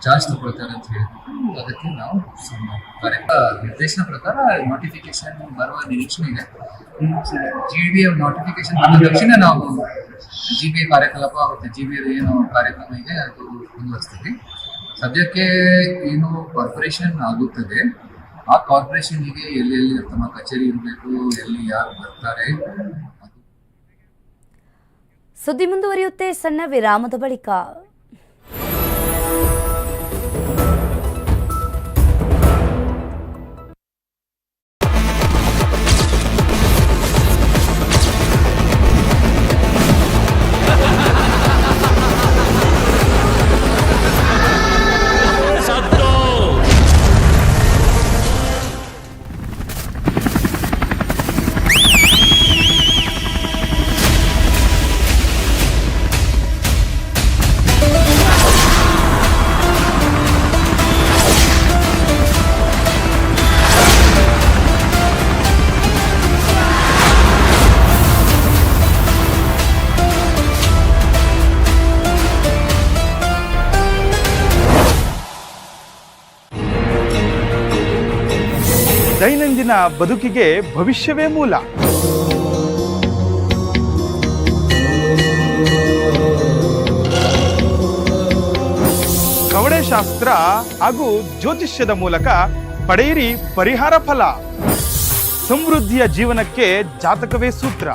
ಚಾರ್ಜ್ ತಗೊಳ್ತಾರೆ ಅಂತ ಹೇಳಿದ್ರು ಅದಕ್ಕೆ ನಾವು ನಿರ್ದೇಶನ ಪ್ರಕಾರ ನೋಟಿಫಿಕೇಶನ್ ಬರುವ ನಿರೀಕ್ಷೆ ಇದೆ. ಜಿ ಬಿ ನೋಟಿಫಿಕೇಶನ್ ಬಂದ ತಕ್ಷಣ ನಾವು ಜಿ ಬಿ ಕಾರ್ಯಕಲಾಪ ಮತ್ತು ಜಿ ಬಿ ಏನು ಕಾರ್ಯಕ್ರಮ ಇದೆ, ಅದು ಮುಂದುವರಿಸ್ತೀವಿ ಸದ್ಯಕ್ಕೆ ಏನು ಕಾರ್ಪೊರೇಷನ್ ಆಗುತ್ತದೆ ಆ ಕಾರ್ಪೊರೇಷನ್ಗೆ ಎಲ್ಲೆಲ್ಲಿ ತಮ್ಮ ಕಚೇರಿ ಇರಬೇಕು ಎಲ್ಲಿ ಯಾರು ಬರ್ತಾರೆ? ಸುದ್ದಿ ಮುಂದುವರಿಯುತ್ತೆ ಸಣ್ಣ ವಿರಾಮದ ಬಳಿಕ. ದೈನಂದಿನ ಬದುಕಿಗೆ ಭವಿಷ್ಯವೇ ಮೂಲ. ಕವಡೆಶಾಸ್ತ್ರ ಹಾಗೂ ಜ್ಯೋತಿಷ್ಯದ ಮೂಲಕ ಪಡೆಯಿರಿ ಪರಿಹಾರ ಫಲ. ಸಮೃದ್ಧಿಯ ಜೀವನಕ್ಕೆ ಜಾತಕವೇ ಸೂತ್ರ.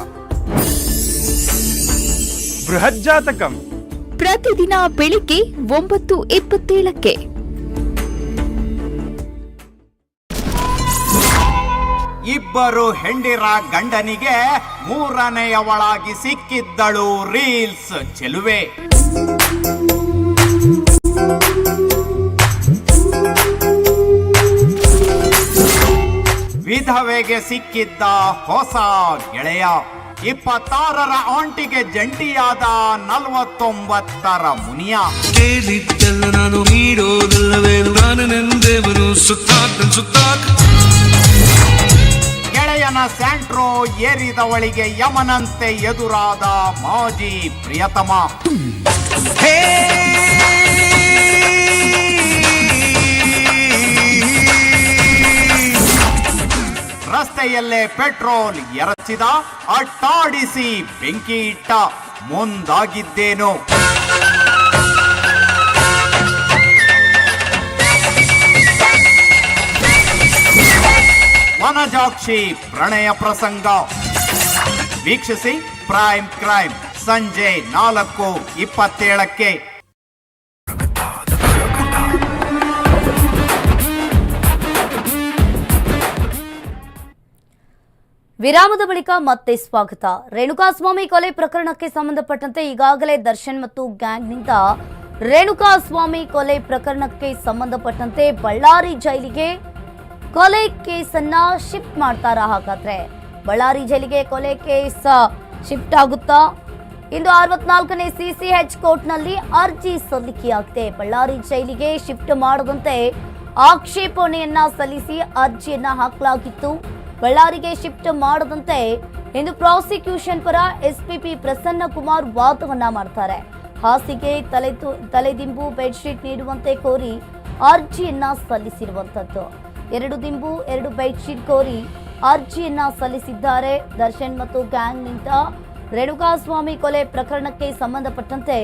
ಬೃಹತ್ ಜಾತಕಂ ಪ್ರತಿದಿನ ಬೆಳಿಗ್ಗೆ ಒಂಬತ್ತು ಇಪ್ಪತ್ತೇಳಕ್ಕೆ. ಇಬ್ಬರು ಹೆಂಡಿರ ಗಂಡನಿಗೆ ಮೂರನೆಯವಳಾಗಿ ಸಿಕ್ಕಿದ್ದಳು ರೀಲ್ಸ್ ಚೆಲುವೆ. ವಿಧವೆಗೆ ಸಿಕ್ಕಿದ್ದ ಹೊಸ ಗೆಳೆಯ ಇಪ್ಪತ್ತಾರರ ಆಂಟಿಗೆ ಜಂಟಿಯಾದ ನಲವತ್ತೊಂಬತ್ತರ ಮುನಿಯ. ಕೇಳಿದ್ದೆಲ್ಲ ನಾನು ನೀಡೋದಲ್ಲವೇ? ನಾನು ನೆಂದೇವನು ಸುತ್ತಾಕ ಸುತ್ತಾಕ ಸ್ಯಾಂಟ್ರೋ ಏರಿದವಳಿಗೆ ಯಮನಂತೆ ಎದುರಾದ ಮಾಜಿ ಪ್ರಿಯತಮ. ರಸ್ತೆಯಲ್ಲೇ ಪೆಟ್ರೋಲ್ ಎರಚಿದ ಅಟ್ಟಾಡಿಸಿ ಬೆಂಕಿ ಇಟ್ಟ ಮುಂದಾಗಿದ್ದೇನು? ವನಜಾಕ್ಷಿ ಪ್ರಣಯ ಪ್ರಸಂಗ. ವೀಕ್ಷಿಸಿ ಪ್ರೈಮ್ ಕ್ರೈಮ್ ಸಂಜೆ ನಾಲ್ಕು ಇಪ್ಪತ್ತೇಳಕ್ಕೆ. ವಿರಾಮದ ಬಳಿಕ ಮತ್ತೆ ಸ್ವಾಗತ. ರೇಣುಕಾಸ್ವಾಮಿ ಕೊಲೆ ಪ್ರಕರಣಕ್ಕೆ ಸಂಬಂಧಪಟ್ಟಂತೆ ಈಗಾಗಲೇ ದರ್ಶನ್ ಮತ್ತು ಗ್ಯಾಂಗ್ನಿಂದ ರೇಣುಕಾಸ್ವಾಮಿ ಕೊಲೆ ಪ್ರಕರಣಕ್ಕೆ ಸಂಬಂಧಪಟ್ಟಂತೆ ಬಳ್ಳಾರಿ ಜೈಲಿಗೆ ಕೊಲೆ ಕೇಸನ್ನ ಶಿಫ್ಟ್ ಮಾಡ್ತಾರಾ ಹಾಗಾದ್ರೆ? ಬಳ್ಳಾರಿ ಜೈಲಿಗೆ ಕೊಲೆ ಕೇಸ್ ಶಿಫ್ಟ್ ಆಗುತ್ತಾ? ಇಂದು ಅರವತ್ನಾಲ್ಕನೇ ಸಿಸಿಎಚ್ ಕೋರ್ಟ್ನಲ್ಲಿ ಅರ್ಜಿ ಸಲ್ಲಿಕೆಯಾಗಿದೆ. ಬಳ್ಳಾರಿ ಜೈಲಿಗೆ ಶಿಫ್ಟ್ ಮಾಡದಂತೆ ಆಕ್ಷೇಪಣೆಯನ್ನ ಸಲ್ಲಿಸಿ ಅರ್ಜಿಯನ್ನ ಹಾಕಲಾಗಿತ್ತು. ಬಳ್ಳಾರಿಗೆ ಶಿಫ್ಟ್ ಮಾಡದಂತೆ ಇಂದು ಪ್ರಾಸಿಕ್ಯೂಷನ್ ಪರ ಎಸ್ಪಿಪಿ ಪ್ರಸನ್ನ ಕುಮಾರ್ ವಾದವನ್ನ ಮಾಡ್ತಾರೆ. ಹಾಸಿಗೆ ತಲೆ ತಲೆದಿಂಬು ಬೆಡ್ಶೀಟ್ ನೀಡುವಂತೆ ಕೋರಿ ಅರ್ಜಿಯನ್ನ ಸಲ್ಲಿಸಿರುವಂತದ್ದು ಎರಡು ದಿಂಬು, ಎರಡು ಬೆಡ್ಶೀಟ್ ಕೋರಿ ಅರ್ಜಿಯನ್ನ ಸಲ್ಲಿಸಿದ್ದಾರೆ. ದರ್ಶನ್ ಮತ್ತು ಗ್ಯಾಂಗ್ ಗ್ಯಾಂಗ್ನಿಂದ ರೇಣುಕಾಸ್ವಾಮಿ ಕೊಲೆ ಪ್ರಕರಣಕ್ಕೆ ಸಂಬಂಧಪಟ್ಟಂತೆ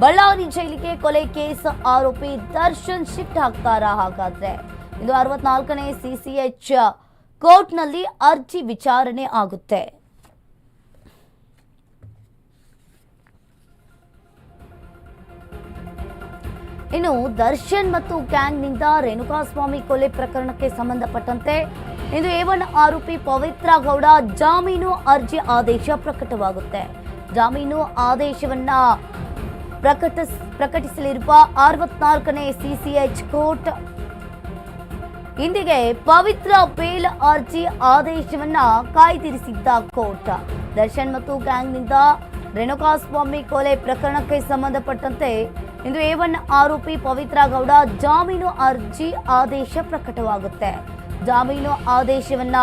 ಬಳ್ಳಾರಿ ಜೈಲಿಗೆ ಕೊಲೆ ಕೇಸ್ ಆರೋಪಿ ದರ್ಶನ್ ಶಿಫ್ಟ್ ಹಾಕ್ತಾರಾ ಹಾಗಾದ್ರೆ. ಇದು ಅರವತ್ನಾಲ್ಕನೇ ಸಿಸಿಎಚ್ ಕೋರ್ಟ್ನಲ್ಲಿ ಅರ್ಜಿ ವಿಚಾರಣೆ ಆಗುತ್ತೆ. ಇನ್ನು ದರ್ಶನ್ ಮತ್ತು ಗ್ಯಾಂಗ್ನಿಂದ ರೇಣುಕಾಸ್ವಾಮಿ ಕೊಲೆ ಪ್ರಕರಣಕ್ಕೆ ಸಂಬಂಧಪಟ್ಟಂತೆ ಇಂದು ಎ ಒನ್ ಆರೋಪಿ ಪವಿತ್ರ ಗೌಡ ಜಾಮೀನು ಅರ್ಜಿ ಆದೇಶ ಪ್ರಕಟವಾಗುತ್ತೆ. ಜಾಮೀನು ಆದೇಶವನ್ನ ಪ್ರಕಟ ಪ್ರಕಟಿಸಲಿರುವ ಅರವತ್ನಾಲ್ಕನೇ ಸಿಸಿಎಚ್ ಕೋರ್ಟ್ ಇಂದಿಗೆ ಪವಿತ್ರ ಬೇಲ್ ಅರ್ಜಿ ಆದೇಶವನ್ನ ಕಾಯ್ದಿರಿಸಿದ್ದ ಕೋರ್ಟ್. ದರ್ಶನ್ ಮತ್ತು ಗ್ಯಾಂಗ್ನಿಂದ ರೇಣುಕಾಸ್ವಾಮಿ ಕೊಲೆ ಪ್ರಕರಣಕ್ಕೆ ಸಂಬಂಧಪಟ್ಟಂತೆ ಇಂದು ಎ ಒನ್ ಆರೋಪಿ ಪವಿತ್ರ ಗೌಡ ಜಾಮೀನು ಅರ್ಜಿ ಆದೇಶ ಪ್ರಕಟವಾಗುತ್ತೆ. ಜಾಮೀನು ಆದೇಶವನ್ನ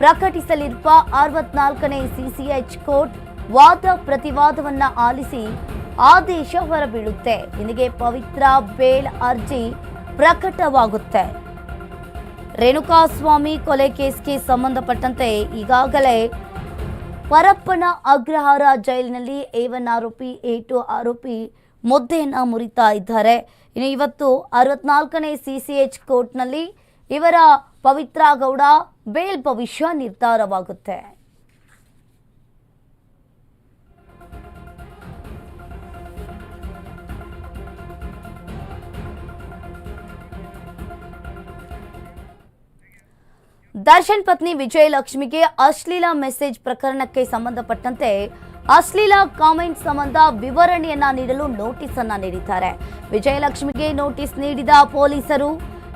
ಪ್ರಕಟಿಸಲಿರುವ ಅರವತ್ನಾಲ್ಕನೇ ಸಿಸಿಎಚ್ ಕೋರ್ಟ್ ವಾದ ಪ್ರತಿವಾದವನ್ನ ಆಲಿಸಿ ಆದೇಶ ಹೊರಬೀಳುತ್ತೆ. ಇಂದಿಗೆ ಪವಿತ್ರ ಬೇಲ್ ಅರ್ಜಿ ಪ್ರಕಟವಾಗುತ್ತೆ. ರೇಣುಕಾಸ್ವಾಮಿ ಕೊಲೆ ಕೇಸ್ಗೆ ಸಂಬಂಧಪಟ್ಟಂತೆ ಈಗಾಗಲೇ ಪರಪ್ಪನ ಅಗ್ರಹಾರ ಜೈಲಿನಲ್ಲಿ ಎ ಒನ್ ಆರೋಪಿ ಎ ಟು ಆರೋಪಿ ಮುದ್ದೆಯನ್ನ ಮುರಿತಾ ಇದ್ದಾರೆ. ಇನ್ನು ಇವತ್ತು ಅರವತ್ನಾಲ್ಕನೇ ಸಿಸಿಎಚ್ ಕೋರ್ಟ್ನಲ್ಲಿ ಇವರ ಪವಿತ್ರ ಗೌಡ ಬೇಲ್ ಭವಿಷ್ಯ ನಿರ್ಧಾರವಾಗುತ್ತೆ. ದರ್ಶನ್ ಪತ್ನಿ ವಿಜಯಲಕ್ಷ್ಮಿಗೆ ಅಶ್ಲೀಲ ಮೆಸೇಜ್ ಪ್ರಕರಣಕ್ಕೆ ಸಂಬಂಧಪಟ್ಟಂತೆ ಅಶ್ಲೀಲ ಕಾಮೆಂಟ್ ಸಂಬಂಧ ವಿವರಣೆಯನ್ನ ನೀಡಲು ನೋಟಿಸ್ ಅನ್ನ ನೀಡಿದ್ದಾರೆ. ವಿಜಯಲಕ್ಷ್ಮಿಗೆ ನೋಟಿಸ್ ನೀಡಿದ ಪೊಲೀಸರು,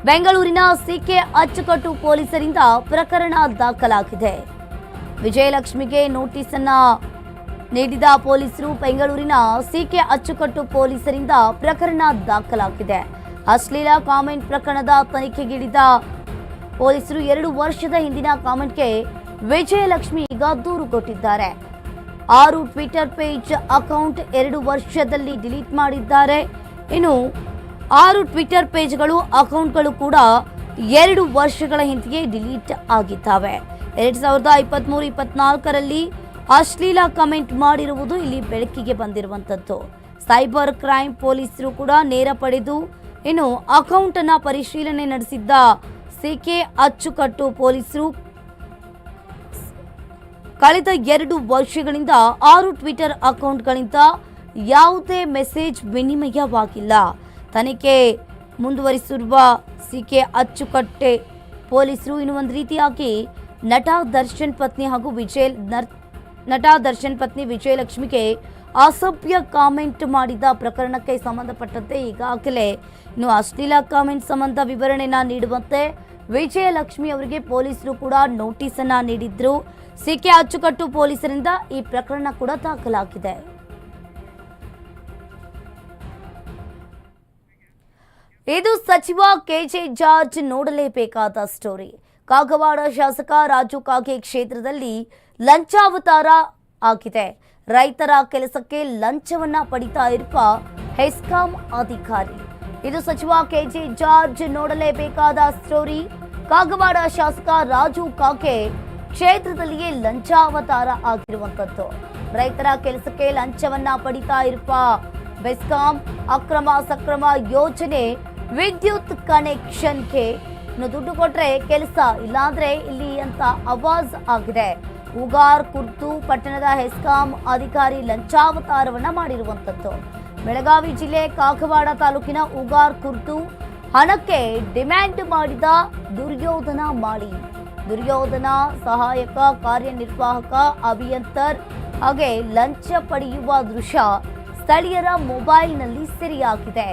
ಬೆಂಗಳೂರಿನ ಸಿಕೆ ಅಚ್ಚುಕಟ್ಟು ಪೊಲೀಸರಿಂದ ಪ್ರಕರಣ ದಾಖಲಾಗಿದೆ. ವಿಜಯಲಕ್ಷ್ಮಿಗೆ ನೋಟಿಸ್ ಅನ್ನ ನೀಡಿದ ಪೊಲೀಸರು, ಬೆಂಗಳೂರಿನ ಸಿಕೆ ಅಚ್ಚುಕಟ್ಟು ಪೊಲೀಸರಿಂದ ಪ್ರಕರಣ ದಾಖಲಾಗಿದೆ. ಅಶ್ಲೀಲ ಕಾಮೆಂಟ್ ಪ್ರಕರಣದ ತನಿಖೆಗಿಳಿದ ಪೊಲೀಸರು ಎರಡು ವರ್ಷದ ಹಿಂದಿನ ಕಾಮೆಂಟ್ಗೆ ವಿಜಯಲಕ್ಷ್ಮಿ ಈಗ ದೂರು ಕೊಟ್ಟಿದ್ದಾರೆ. ಆರು ಟ್ವಿಟರ್ ಪೇಜ್ ಅಕೌಂಟ್ ಎರಡು ವರ್ಷದಲ್ಲಿ ಡಿಲೀಟ್ ಮಾಡಿದ್ದಾರೆ. ಇನ್ನು ಆರು ಟ್ವಿಟರ್ ಪೇಜ್ಗಳು, ಅಕೌಂಟ್ಗಳು ಕೂಡ ಎರಡು ವರ್ಷಗಳ ಹಿಂದೆಯೇ ಡಿಲೀಟ್ ಆಗಿದ್ದಾವೆ. ಎರಡ್ ಸಾವಿರದ ಇಪ್ಪತ್ತ್ಮೂರು ಇಪ್ಪತ್ನಾಲ್ಕರಲ್ಲಿ ಅಶ್ಲೀಲ ಕಮೆಂಟ್ ಮಾಡಿರುವುದು ಇಲ್ಲಿ ಬೆಳಕಿಗೆ ಬಂದಿರುವಂಥದ್ದು ಸೈಬರ್ ಕ್ರೈಮ್ ಪೊಲೀಸರು ಕೂಡ ನೇರ ಪಡೆದು, ಇನ್ನು ಅಕೌಂಟನ್ನು ಪರಿಶೀಲನೆ ನಡೆಸಿದ್ದ ಸಿಕೆ ಅಚ್ಚುಕಟ್ಟು ಪೊಲೀಸರು ಕಳೆದ ಎರಡು ವರ್ಷಗಳಿಂದ ಆರು ಟ್ವಿಟರ್ ಅಕೌಂಟ್ಗಳಿಂದ ಯಾವುದೇ ಮೆಸೇಜ್ ವಿನಿಮಯವಾಗಿಲ್ಲ. ತನಿಖೆ ಮುಂದುವರಿಸಿರುವ ಸಿಕೆ ಅಚ್ಚುಕಟ್ಟೆ ಪೊಲೀಸರು ಇನ್ನು ಒಂದು ರೀತಿಯಾಗಿ ನಟ ದರ್ಶನ್ ಪತ್ನಿ ಹಾಗೂ ವಿಜಯ ನಟ ದರ್ಶನ್ ಪತ್ನಿ ವಿಜಯಲಕ್ಷ್ಮಿಗೆ ಅಸಭ್ಯ ಕಾಮೆಂಟ್ ಮಾಡಿದ ಪ್ರಕರಣಕ್ಕೆ ಸಂಬಂಧಪಟ್ಟಂತೆ ಈಗಾಗಲೇ ಇನ್ನು ಅಶ್ಲೀಲ ಕಾಮೆಂಟ್ ಸಂಬಂಧ ವಿವರಣೆನ ನೀಡುವಂತೆ ವಿಜಯಲಕ್ಷ್ಮಿ ಅವರಿಗೆ ಪೊಲೀಸರು ಕೂಡ ನೋಟಿಸ್ ಅನ್ನ ನೀಡಿದ್ರು. ಸಿಕೆ ಅಚ್ಚುಕಟ್ಟು ಪೊಲೀಸರಿಂದ ಈ ಪ್ರಕರಣ ಕೂಡ ದಾಖಲಾಗಿದೆ. ಇದು ಸಚಿವ ಕೆಜೆ ಜಾರ್ಜ್ ನೋಡಲೇಬೇಕಾದ ಸ್ಟೋರಿ. ಕಾಗವಾಡ ಶಾಸಕ ರಾಜು ಕಾಗೆ ಕ್ಷೇತ್ರದಲ್ಲಿ ಲಂಚಾವತಾರ ಆಗಿದೆ. ರೈತರ ಕೆಲಸಕ್ಕೆ ಲಂಚವನ್ನ ಪಡಿತಾ ಇರುವ ಹೆಸ್ಕಾಂ ಅಧಿಕಾರಿ. ಇದು ಸಚಿವ ಕೆಜೆ ಜಾರ್ಜ್ ನೋಡಲೇಬೇಕಾದ ಸ್ಟೋರಿ. ಕಾಗವಾಡ ಶಾಸಕ ರಾಜು ಕಾಗೆ ಕ್ಷೇತ್ರದಲ್ಲಿಯೇ ಲಂಚಾವತಾರ ಆಗಿರುವಂತದ್ದು ರೈತರ ಕೆಲಸಕ್ಕೆ ಲಂಚವನ್ನ ಪಡಿತಾ ಇರುವ ಬೆಸ್ಕಾಂ ಅಕ್ರಮ ಸಕ್ರಮ ಯೋಜನೆ ವಿದ್ಯುತ್ ಕನೆಕ್ಷನ್ಗೆ ದುಡ್ಡು ಕೊಟ್ರೆ ಕೆಲಸ ಇಲ್ಲಾಂದ್ರೆ ಇಲ್ಲಿ ಅಂತ ಅವಾಜ್ ಆಗಿದೆ. ಉಗಾರ್ ಕುರ್ತು ಪಟ್ಟಣದ ಹೆಸ್ಕಾಂ ಅಧಿಕಾರಿ ಲಂಚಾವತಾರವನ್ನ ಮಾಡಿರುವಂತದ್ದು ಬೆಳಗಾವಿ ಜಿಲ್ಲೆ ಕಾಗವಾಡ ತಾಲೂಕಿನ ಉಗಾರ್ ಕುರ್ತು ಹಣಕ್ಕೆ ಡಿಮ್ಯಾಂಡ್ ಮಾಡಿದ ದುರ್ಯೋಧನ ಮಾಳಿ. ದುರ್ಯೋಧನ ಸಹಾಯಕ ಕಾರ್ಯನಿರ್ವಾಹಕ ಅಭಿಯಂತರ್ ಹಾಗೆ ಲಂಚ ಪಡೆಯುವ ದೃಶ್ಯ ಸ್ಥಳೀಯರ ಮೊಬೈಲ್ನಲ್ಲಿ ಸೆರೆಯಾಗಿದೆ.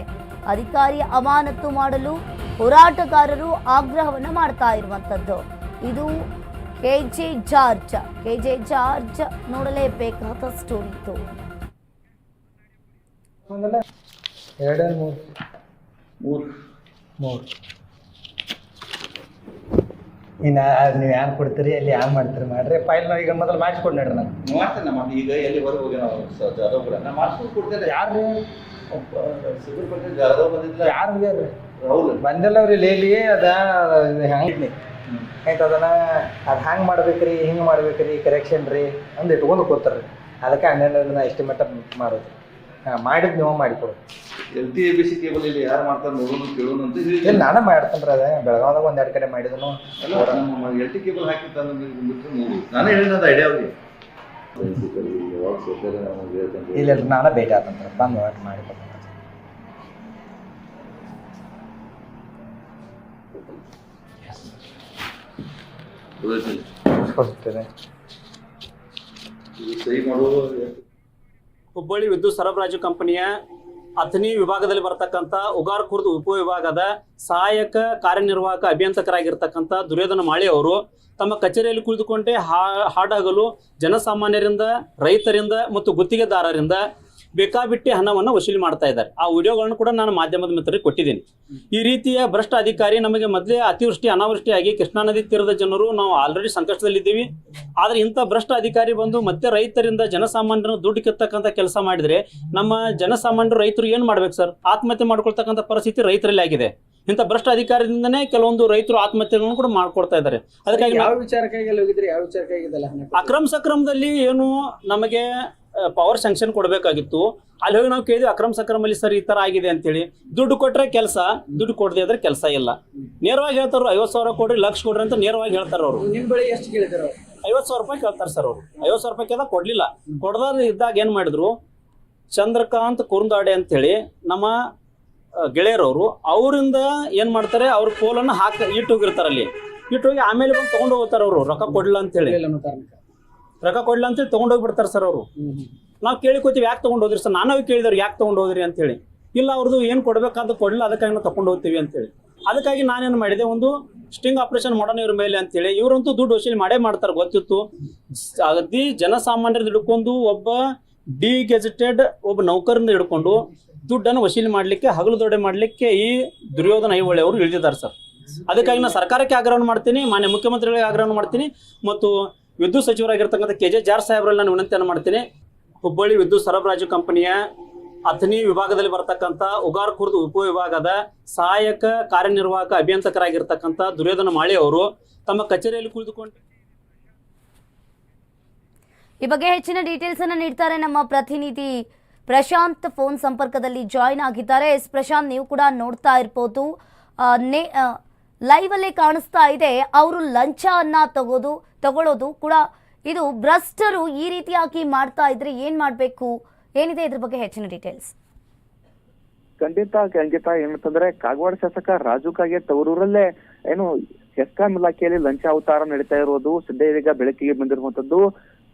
ಅಧಿಕಾರಿ ಅಮಾನತು ಮಾಡಲು ಹೋರಾಟಗಾರರು ಆಗ್ರಹವನ್ನು ಮಾಡ್ತಾ ಇರುವಂಥದ್ದು ಇದು ಕೆಜೆ ಜಾರ್ಜ್ ಕೆಜೆ ಜಾರ್ಜ್ ನೋಡಲೇಬೇಕಾದ ಸ್ಟೋರಿ ಇದು. ಮೂರು. ಮೂರು. ಇನ್ನು ನೀವು ಯಾರು ಕೊಡ್ತೀರಿ ಅಲ್ಲಿ ಯಾರು ಮಾಡ್ತೀರಿ ಮಾಡ್ರಿ. ಫೈಲ್ ನಾವು ಈಗ ಮೊದಲು ಮಾಡಿಸ್ಕೊಂಡು ನೋಡ್ರಿ ನಾನು ಮಾಡ್ತೇನೆ ನಮ್ಮ ಈಗ ಎಲ್ಲಿ ಹೊರಗೆ ಹೋಗಿ ನಾವು ಜಾದವ್ಪುರ ನಾ ಮಾಡ್ಸ್ಕೊಂಡು ಕೊಡ್ತೇನೆ ಯಾರು ಸಿಗರ್ ಬಂದಿದ್ದ ಜಾದವ್ ಬಂದಿದ್ದ ಯಾರು ಹೋಗ್ಯಾರ ರಾಹುಲ್. ಬಂದಿಲ್ಲ ಅವ್ರಿ ಲೇಲಿ ಅದ ಹೆಂಗೆ ಆಯ್ತು ಅದನ್ನ ಅದು ಹ್ಯಾಂಗೆ ಮಾಡ್ಬೇಕ್ರಿ ಹಿಂಗೆ ಮಾಡ್ಬೇಕ್ರಿ ಕರೆಕ್ಷನ್ ರೀ ಅಂದು ಇಟ್ಕೊಂಡು ಕೂತಾರ್ರಿ ಅದಕ್ಕೆ ಹನ್ನೆರಡು ನಾ ಎಸ್ಟಿಮೇಟ್ ಮಾಡೋದು ಮಾಡಿದ್ ನೀವು ಮಾಡಿಕೊಡು. L T A B C cable ಇಲ್ಲಿ ಯಾರು ಮಾಡ್ತಾರೆ ನೋಡೋಣ ಕೇಳೋಣ ಅಂತ ಹೇಳಿ. ಇಲ್ಲಿ ನಾನು ಮಾಡ್ತೇನೆ ರೀ ಅದೇ. ಬೆಳಗಾವ್ದಾಗ ಒಂದು ಎರಡು ಕಡೆ ಮಾಡಿದನು. ಎಲ್ ಟಿ ಕೇಬಲ್ ಹಾಕಿ ತಂದು ಬಿಟ್ಟರೆ ನೋಡು. ನಾನೇ ಹೇಳಿದ ಅದು ಐಡಿಯಾ ಅವ್ರಿಗೆ. ಇಲ್ಲ ಇಲ್ಲ ನಾನೇ ಭೇಟಿ ಆತಂತ ಬಂದು ಒಟ್ಟು ಸರಿ ಕೊಡ್ತೀನಿ. ಸಹಿ ಮಾಡುವ ಹುಬ್ಬಳ್ಳಿ ವಿದ್ಯುತ್ ಸರಬರಾಜು ಕಂಪನಿಯ ಅಥಣಿ ವಿಭಾಗದಲ್ಲಿ ಬರ್ತಕ್ಕಂಥ ಉಗಾರ್ ಖುರ್ದ್ ಉಪವಿಭಾಗದ ಸಹಾಯಕ ಕಾರ್ಯನಿರ್ವಾಹಕ ಅಭಿಯಂತಕರಾಗಿರ್ತಕ್ಕಂಥ ದುರ್ಯೋಧನ ಮಾಳಿ ಅವರು ತಮ್ಮ ಕಚೇರಿಯಲ್ಲಿ ಕುಳಿತುಕೊಂಡೇ ಹಾ ಹಾಡಾಗಲು ಜನಸಾಮಾನ್ಯರಿಂದ, ರೈತರಿಂದ ಮತ್ತು ಗುತ್ತಿಗೆದಾರರಿಂದ ಬೇಕಾಬಿಟ್ಟಿ ಹಣವನ್ನು ವಸೂಲಿ ಮಾಡ್ತಾ ಇದ್ದಾರೆ. ಆ ವಿಡಿಯೋಗಳನ್ನು ಕೂಡ ನಾನು ಮಾಧ್ಯಮದ ಮಿತ್ರರಿಗೆ ಕೊಟ್ಟಿದ್ದೀನಿ. ಈ ರೀತಿಯ ಭ್ರಷ್ಟ ಅಧಿಕಾರಿ ನಮಗೆ ಮೊದಲೇ ಅತಿವೃಷ್ಟಿ ಅನಾವೃಷ್ಟಿಯಾಗಿ ಕೃಷ್ಣಾ ನದಿ ತೀರದ ಜನರು ನಾವು ಆಲ್ರೆಡಿ ಸಂಕಷ್ಟದಲ್ಲಿದ್ದೀವಿ. ಆದರೆ ಇಂಥ ಭ್ರಷ್ಟ ಅಧಿಕಾರಿ ಬಂದು ಮತ್ತೆ ರೈತರಿಂದ ಜನಸಾಮಾನ್ಯರನ್ನು ದುಡ್ಡು ಕಿತ್ತಕ್ಕಂಥ ಕೆಲಸ ಮಾಡಿದ್ರೆ ನಮ್ಮ ಜನಸಾಮಾನ್ಯರು ರೈತರು ಏನು ಮಾಡ್ಬೇಕು ಸರ್? ಆತ್ಮಹತ್ಯೆ ಮಾಡ್ಕೊಳ್ತಕ್ಕಂಥ ಪರಿಸ್ಥಿತಿ ರೈತರಲ್ಲಿ ಆಗಿದೆ. ಇಂಥ ಭ್ರಷ್ಟ ಅಧಿಕಾರದಿಂದನೇ ಕೆಲವೊಂದು ರೈತರು ಆತ್ಮಹತ್ಯೆಗಳನ್ನು ಕೂಡ ಮಾಡ್ಕೊಡ್ತಾ ಇದ್ದಾರೆ. ಅದಕ್ಕಾಗಿ ಯಾವ ವಿಚಾರಕ್ಕಾಗಿ ಅಕ್ರಮ ಸಕ್ರಮದಲ್ಲಿ ಏನು ನಮಗೆ ಪವರ್ ಸ್ಯಾಂಕ್ಷನ್ ಕೊಡಬೇಕಾಗಿತ್ತು. ಅಲ್ಲಿ ಹೋಗಿ ನಾವು ಕೇಳಿದ್ವಿ ಅಕ್ರಮ ಸಕ್ರಮಲ್ಲಿ ಸರ್ ಈ ತರ ಆಗಿದೆ ಅಂತೇಳಿ. ದುಡ್ಡು ಕೊಟ್ರೆ ಕೆಲಸ ದುಡ್ಡು ಕೊಡದೆ ಆದ್ರೆ ಕೆಲಸ ಇಲ್ಲ. ನೇರವಾಗಿ ಹೇಳ್ತಾರ ಐವತ್ತು ಸಾವಿರ ಕೊಡ್ರಿ ಲಕ್ಷ ಕೊಡ್ರಿ ಅಂತ ನೇರವಾಗಿ ಹೇಳ್ತಾರೆ ಅವರು. ನಿಮ್ಮ ಬಳಿ ಎಷ್ಟು ಕೇಳಿದಾರ ಅವ್ರು? ಐವತ್ತು ಸಾವಿರ ರೂಪಾಯಿ ಕೇಳ್ತಾರೆ ಸರ್ ಅವರು. ಐವತ್ತು ಸಾವಿರ ರೂಪಾಯಿ ಕೇಳ ಕೊಡ್ಲಿಲ್ಲ. ಕೊಡದಾರ ಇದ್ದಾಗ ಏನು ಮಾಡಿದ್ರು ಚಂದ್ರಕಾಂತ್ ಕುರುಂದಾಡೆ ಅಂತೇಳಿ ನಮ್ಮ ಗೆಳೆಯರವರು ಅವರಿಂದ ಏನು ಮಾಡ್ತಾರೆ ಅವ್ರ ಪೋಲನ್ನು ಹಾಕಿ ಇಟ್ಟು ಹೋಗಿರ್ತಾರೆ ಅಲ್ಲಿ. ಇಟ್ಟು ಹೋಗಿ ಆಮೇಲೆ ಬಂದು ತೊಗೊಂಡು ಹೋಗ್ತಾರೆ ಅವರು ರೊಕ್ಕ ಕೊಡ್ಲಿಲ್ಲ ಅಂತೇಳಿ. ರೊಕ್ಕ ಕೊಡ್ಲಿಲ್ಲ ಅಂತೇಳಿ ತೊಗೊಂಡೋಗಿ ಬಿಡ್ತಾರೆ ಸರ್ ಅವರು. ನಾವು ಕೇಳಿಕೊತೀವಿ, ಯಾಕೆ ತೊಗೊಂಡೋದ್ರಿ ಸರ್? ನಾವೇ ಕೇಳಿದವ್ರು ಯಾಕೆ ತೊಗೊಂಡೋದ್ರಿ ಅಂತೇಳಿ. ಇಲ್ಲ ಅವ್ರದ್ದು ಏನು ಕೊಡಬೇಕಾದ ಕೊಡಲಿಲ್ಲ, ಅದಕ್ಕಾಗಿ ನಾವು ತೊಗೊಂಡು ಹೋಗ್ತೀವಿ ಅಂತೇಳಿ. ಅದಕ್ಕಾಗಿ ನಾನೇನು ಮಾಡಿದೆ, ಒಂದು ಸ್ಟಿಂಗ್ ಆಪರೇಷನ್ ಮಾಡೋಣ ಇವ್ರ ಮೇಲೆ ಅಂತೇಳಿ. ಇವರಂತೂ ದುಡ್ಡು ವಸೂಲಿ ಮಾಡೇ ಮಾಡ್ತಾರೆ, ಗೊತ್ತಿತ್ತು. ಅಗದಿ ಜನಸಾಮಾನ್ಯರನ್ನ ಹಿಡ್ಕೊಂಡು ಒಬ್ಬ ಡಿ ಗೆಜೆಟೆಡ್ ಒಬ್ಬ ನೌಕರಿಂದ ಹಿಡ್ಕೊಂಡು ದುಡ್ಡನ್ನು ವಸೂಲಿ ಮಾಡಲಿಕ್ಕೆ, ಹಗಲು ದೊಡ್ಡೆ ಮಾಡಲಿಕ್ಕೆ ಈ ದುರ್ಯೋಧನ ಐಹೊಳೆ ಅವರು ಇಳಿದಿದ್ದಾರೆ ಸರ್. ಅದಕ್ಕಾಗಿ ನಾನು ಸರ್ಕಾರಕ್ಕೆ ಆಗ್ರಹ ಮಾಡ್ತೀನಿ, ಮಾನ್ಯ ಮುಖ್ಯಮಂತ್ರಿಗಳಿಗೆ ಆಗ್ರಹವನ್ನು ಮಾಡ್ತೀನಿ. ಮತ್ತು ವಿದ್ಯುತ್ ಸಚಿವರಾಗಿರ್ತಕ್ಕಂಥ ಕೆ ಜೆ ಜಾರ್ ಸಾಹೇಬ್ರಲ್ಲಿ ನಾನು ವಿನಂತಿಯನ್ನು ಮಾಡ್ತೀನಿ. ಹುಬ್ಬಳ್ಳಿ ವಿದ್ಯುತ್ ಸರಬರಾಜು ಕಂಪನಿಯ ಅಥನಿ ವಿಭಾಗದಲ್ಲಿ ಬರತಕ್ಕಂಥ ಉಗಾರ್ ಖುರ್ದ್ ಉಪವಿಭಾಗದ ಸಹಾಯಕ ಕಾರ್ಯನಿರ್ವಾಹಕ ಅಭಿಯಂತಕರಾಗಿರ್ತಕ್ಕಂಥ ದುರ್ಯೋಧನ ಮಾಳಿ ಅವರು ತಮ್ಮ ಕಚೇರಿಯಲ್ಲಿ ಕುಳಿತುಕೊಂಡು ಈ ಬಗ್ಗೆ ಹೆಚ್ಚಿನ ಡೀಟೇಲ್ಸ್ ಅನ್ನ ನೀಡ್ತಾರೆ ನಮ್ಮ ಪ್ರತಿನಿಧಿ. ಪ್ರಶಾಂತ್ ಫೋನ್ ಸಂಪರ್ಕದಲ್ಲಿ ಜಾಯಿನ್ ಆಗಿದ್ದಾರೆ. ಎಸ್ ಪ್ರಶಾಂತ್, ನೀವು ಕೂಡ ನೋಡ್ತಾ ಇರ್ಬೋದು. ಲೈವ್ ಅಲ್ಲೇ ಕಾಣಿಸ್ತಾ ಇದೆ. ಅವರು ಲಂಚ ಅನ್ನ ತಗೋದು ತಗೊಳ್ಳೋದು ಕೂಡ ಇದು ಭ್ರಷ್ಟರು ಈ ರೀತಿಯಾಗಿ ಮಾಡ್ತಾ ಇದ್ರೆ ಏನ್ ಮಾಡಬೇಕು? ಏನಿದೆ ಇದ್ರ ಬಗ್ಗೆ ಹೆಚ್ಚಿನ ಡೀಟೇಲ್ಸ್ ಖಂಡಿತ ಖಂಡಿತ. ಏನಂತಂದ್ರೆ, ಕಾಗವಾಡ ಶಾಸಕ ರಾಜು ಕಾಗೆ ತವರೂರಲ್ಲೇ ಏನು ಎಸ್ಕಾಂ ಇಲಾಖೆಯಲ್ಲಿ ಲಂಚ ಅವತಾರ ನಡೀತಾ ಇರೋದು. ಸದ್ಯ ಬೆಳಕಿಗೆ ಬಂದಿರುವಂತದ್ದು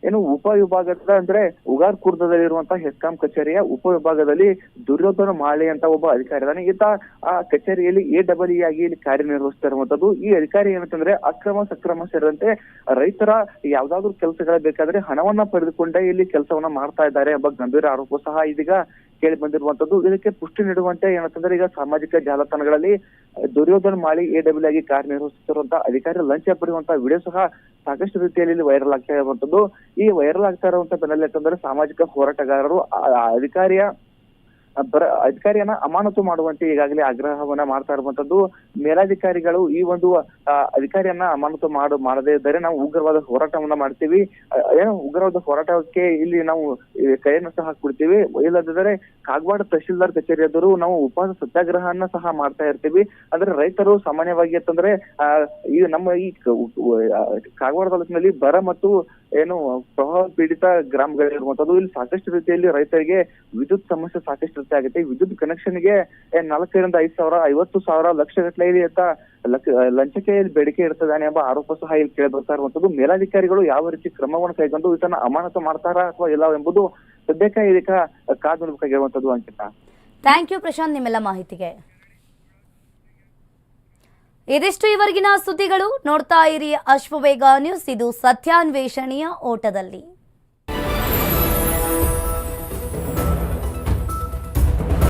ಏನು ಉಪವಿಭಾಗದ ಅಂದ್ರೆ ಉಗಾರ್ ಕುರ್ದದಲ್ಲಿರುವಂತಹ ಹೆಸ್ಕಾಂ ಕಚೇರಿಯ ಉಪವಿಭಾಗದಲ್ಲಿ ದುರ್ಯೋಧನ ಮಾಳಿ ಅಂತ ಒಬ್ಬ ಅಧಿಕಾರಿ ಇದ್ದಾನೆ. ಈತ ಆ ಕಚೇರಿಯಲ್ಲಿ ಎ ಡಬಲ್ ಆಗಿ ಇಲ್ಲಿ ಕಾರ್ಯನಿರ್ವಹಿಸುತ್ತಿರುವಂತದ್ದು ಈ ಅಧಿಕಾರಿ ಏನಂತಂದ್ರೆ ಅಕ್ರಮ ಸಕ್ರಮ ಸೇರಿದಂತೆ ರೈತರ ಯಾವ್ದಾದ್ರು ಕೆಲಸಗಳ ಬೇಕಾದ್ರೆ ಹಣವನ್ನ ಪಡೆದುಕೊಂಡೇ ಇಲ್ಲಿ ಕೆಲಸವನ್ನ ಮಾಡ್ತಾ ಇದ್ದಾರೆ ಎಂಬ ಗಂಭೀರ ಆರೋಪ ಸಹ ಇದೀಗ ಕೇಳಿ ಬಂದಿರುವಂತದ್ದು. ಇದಕ್ಕೆ ಪುಷ್ಟಿ ನೀಡುವಂತೆ ಏನಂತಂದ್ರೆ ಈಗ ಸಾಮಾಜಿಕ ಜಾಲತಾಣಗಳಲ್ಲಿ ದುರ್ಯೋಧನ ಮಾಳಿ ಎಡಬ್ಲ್ಯೂ ಡಬ್ಲ್ಯೂ ಆಗಿ ಕಾರ್ಯನಿರ್ವಹಿಸುತ್ತಿರುವಂತಹ ಅಧಿಕಾರಿ ಲಂಚ ಪಡೆಯುವಂತಹ ವಿಡಿಯೋ ಸಹ ಸಾಕಷ್ಟು ರೀತಿಯಲ್ಲಿ ಇಲ್ಲಿ ವೈರಲ್ ಆಗ್ತಾ ಇರುವಂತದ್ದು. ಈ ವೈರಲ್ ಆಗ್ತಾ ಇರುವಂತ ಬೆನ್ನಲ್ಲೇ ಯಾಕಂದ್ರೆ ಸಾಮಾಜಿಕ ಹೋರಾಟಗಾರರು ಅಧಿಕಾರಿಯ ಅಧಿಕಾರಿಯನ್ನ ಅಮಾನತು ಮಾಡುವಂತೆ ಈಗಾಗಲೇ ಆಗ್ರಹವನ್ನ ಮಾಡ್ತಾ ಇರುವಂತದ್ದು ಮೇಲಾಧಿಕಾರಿಗಳು ಈ ಒಂದು ಅಧಿಕಾರಿಯನ್ನ ಅಮಾನತು ಮಾಡು, ಮಾಡದೇ ಇದ್ದರೆ ನಾವು ಉಗ್ರವಾದ ಹೋರಾಟವನ್ನ ಮಾಡ್ತೀವಿ. ಏನು ಉಗ್ರವಾದ ಹೋರಾಟಕ್ಕೆ ಇಲ್ಲಿ ನಾವು ಕೈಯನ್ನು ಸಹ ಹಾಕ್ಬಿಡ್ತೀವಿ. ಇಲ್ಲದಿದ್ದರೆ ಕಾಗವಾಡ ತಹಶೀಲ್ದಾರ್ ಕಚೇರಿ ಎದುರು ನಾವು ಉಪವಾಸ ಸತ್ಯಾಗ್ರಹವನ್ನ ಸಹ ಮಾಡ್ತಾ ಇರ್ತೀವಿ. ಅಂದ್ರೆ ರೈತರು ಸಾಮಾನ್ಯವಾಗಿ ಅಂತಂದ್ರೆ ಈ ನಮ್ಮ ಈ ಕಾಗವಾಡ ತಾಲೂಕಿನಲ್ಲಿ ಬರ ಮತ್ತು ಏನು ಪ್ರವಾಹ ಪೀಡಿತ ಗ್ರಾಮಗಳಿರುವಂತದ್ದು ಇಲ್ಲಿ ಸಾಕಷ್ಟು ರೀತಿಯಲ್ಲಿ ರೈತರಿಗೆ ವಿದ್ಯುತ್ ಸಮಸ್ಯೆ ಸಾಕಷ್ಟು ರೀತಿ ಆಗುತ್ತೆ. ವಿದ್ಯುತ್ ಕನೆಕ್ಷನ್ಗೆ ನಾಲ್ಕರಿಂದ ಐದು ಸಾವಿರ, ಐವತ್ತು ಸಾವಿರ ಲಕ್ಷ ಗಟ್ಟಲೆ ಇಲ್ಲಿ ಅಂತ ಲಂಚಕ್ಕೆ ಬೇಡಿಕೆ ಇರ್ತದಾನೆ ಎಂಬ ಆರೋಪ ಸಹ ಇಲ್ಲಿ ಕೇಳಿ ಇರುವಂತದ್ದು. ಮೇಲಾಧಿಕಾರಿಗಳು ಯಾವ ರೀತಿ ಕ್ರಮವನ್ನು ಕೈಗೊಂಡು ಇದನ್ನ ಅಮಾನತು ಮಾಡ್ತಾರಾ ಅಥವಾ ಇಲ್ಲ ಎಂಬುದು ಸದ್ಯಕ್ಕೆ ಇದಕ್ಕ ಕಾದು ನೋಡ್ಬೇಕಾಗಿರುವಂತದ್ದು ಅಂಕಿತ. ಥ್ಯಾಂಕ್ ಯು ಪ್ರಶಾಂತ್ ನಿಮ್ಮೆಲ್ಲ ಮಾಹಿತಿಗೆ. ಇದಿಷ್ಟು ಇವರೆಗಿನ ಸುದ್ದಿಗಳು ನೋಡ್ತಾ ಇರಿ ಅಶ್ವವೇಗ ನ್ಯೂಸ್. ಇದು ಸತ್ಯಾನ್ವೇಷಣೆಯ ಓಟದಲ್ಲಿ.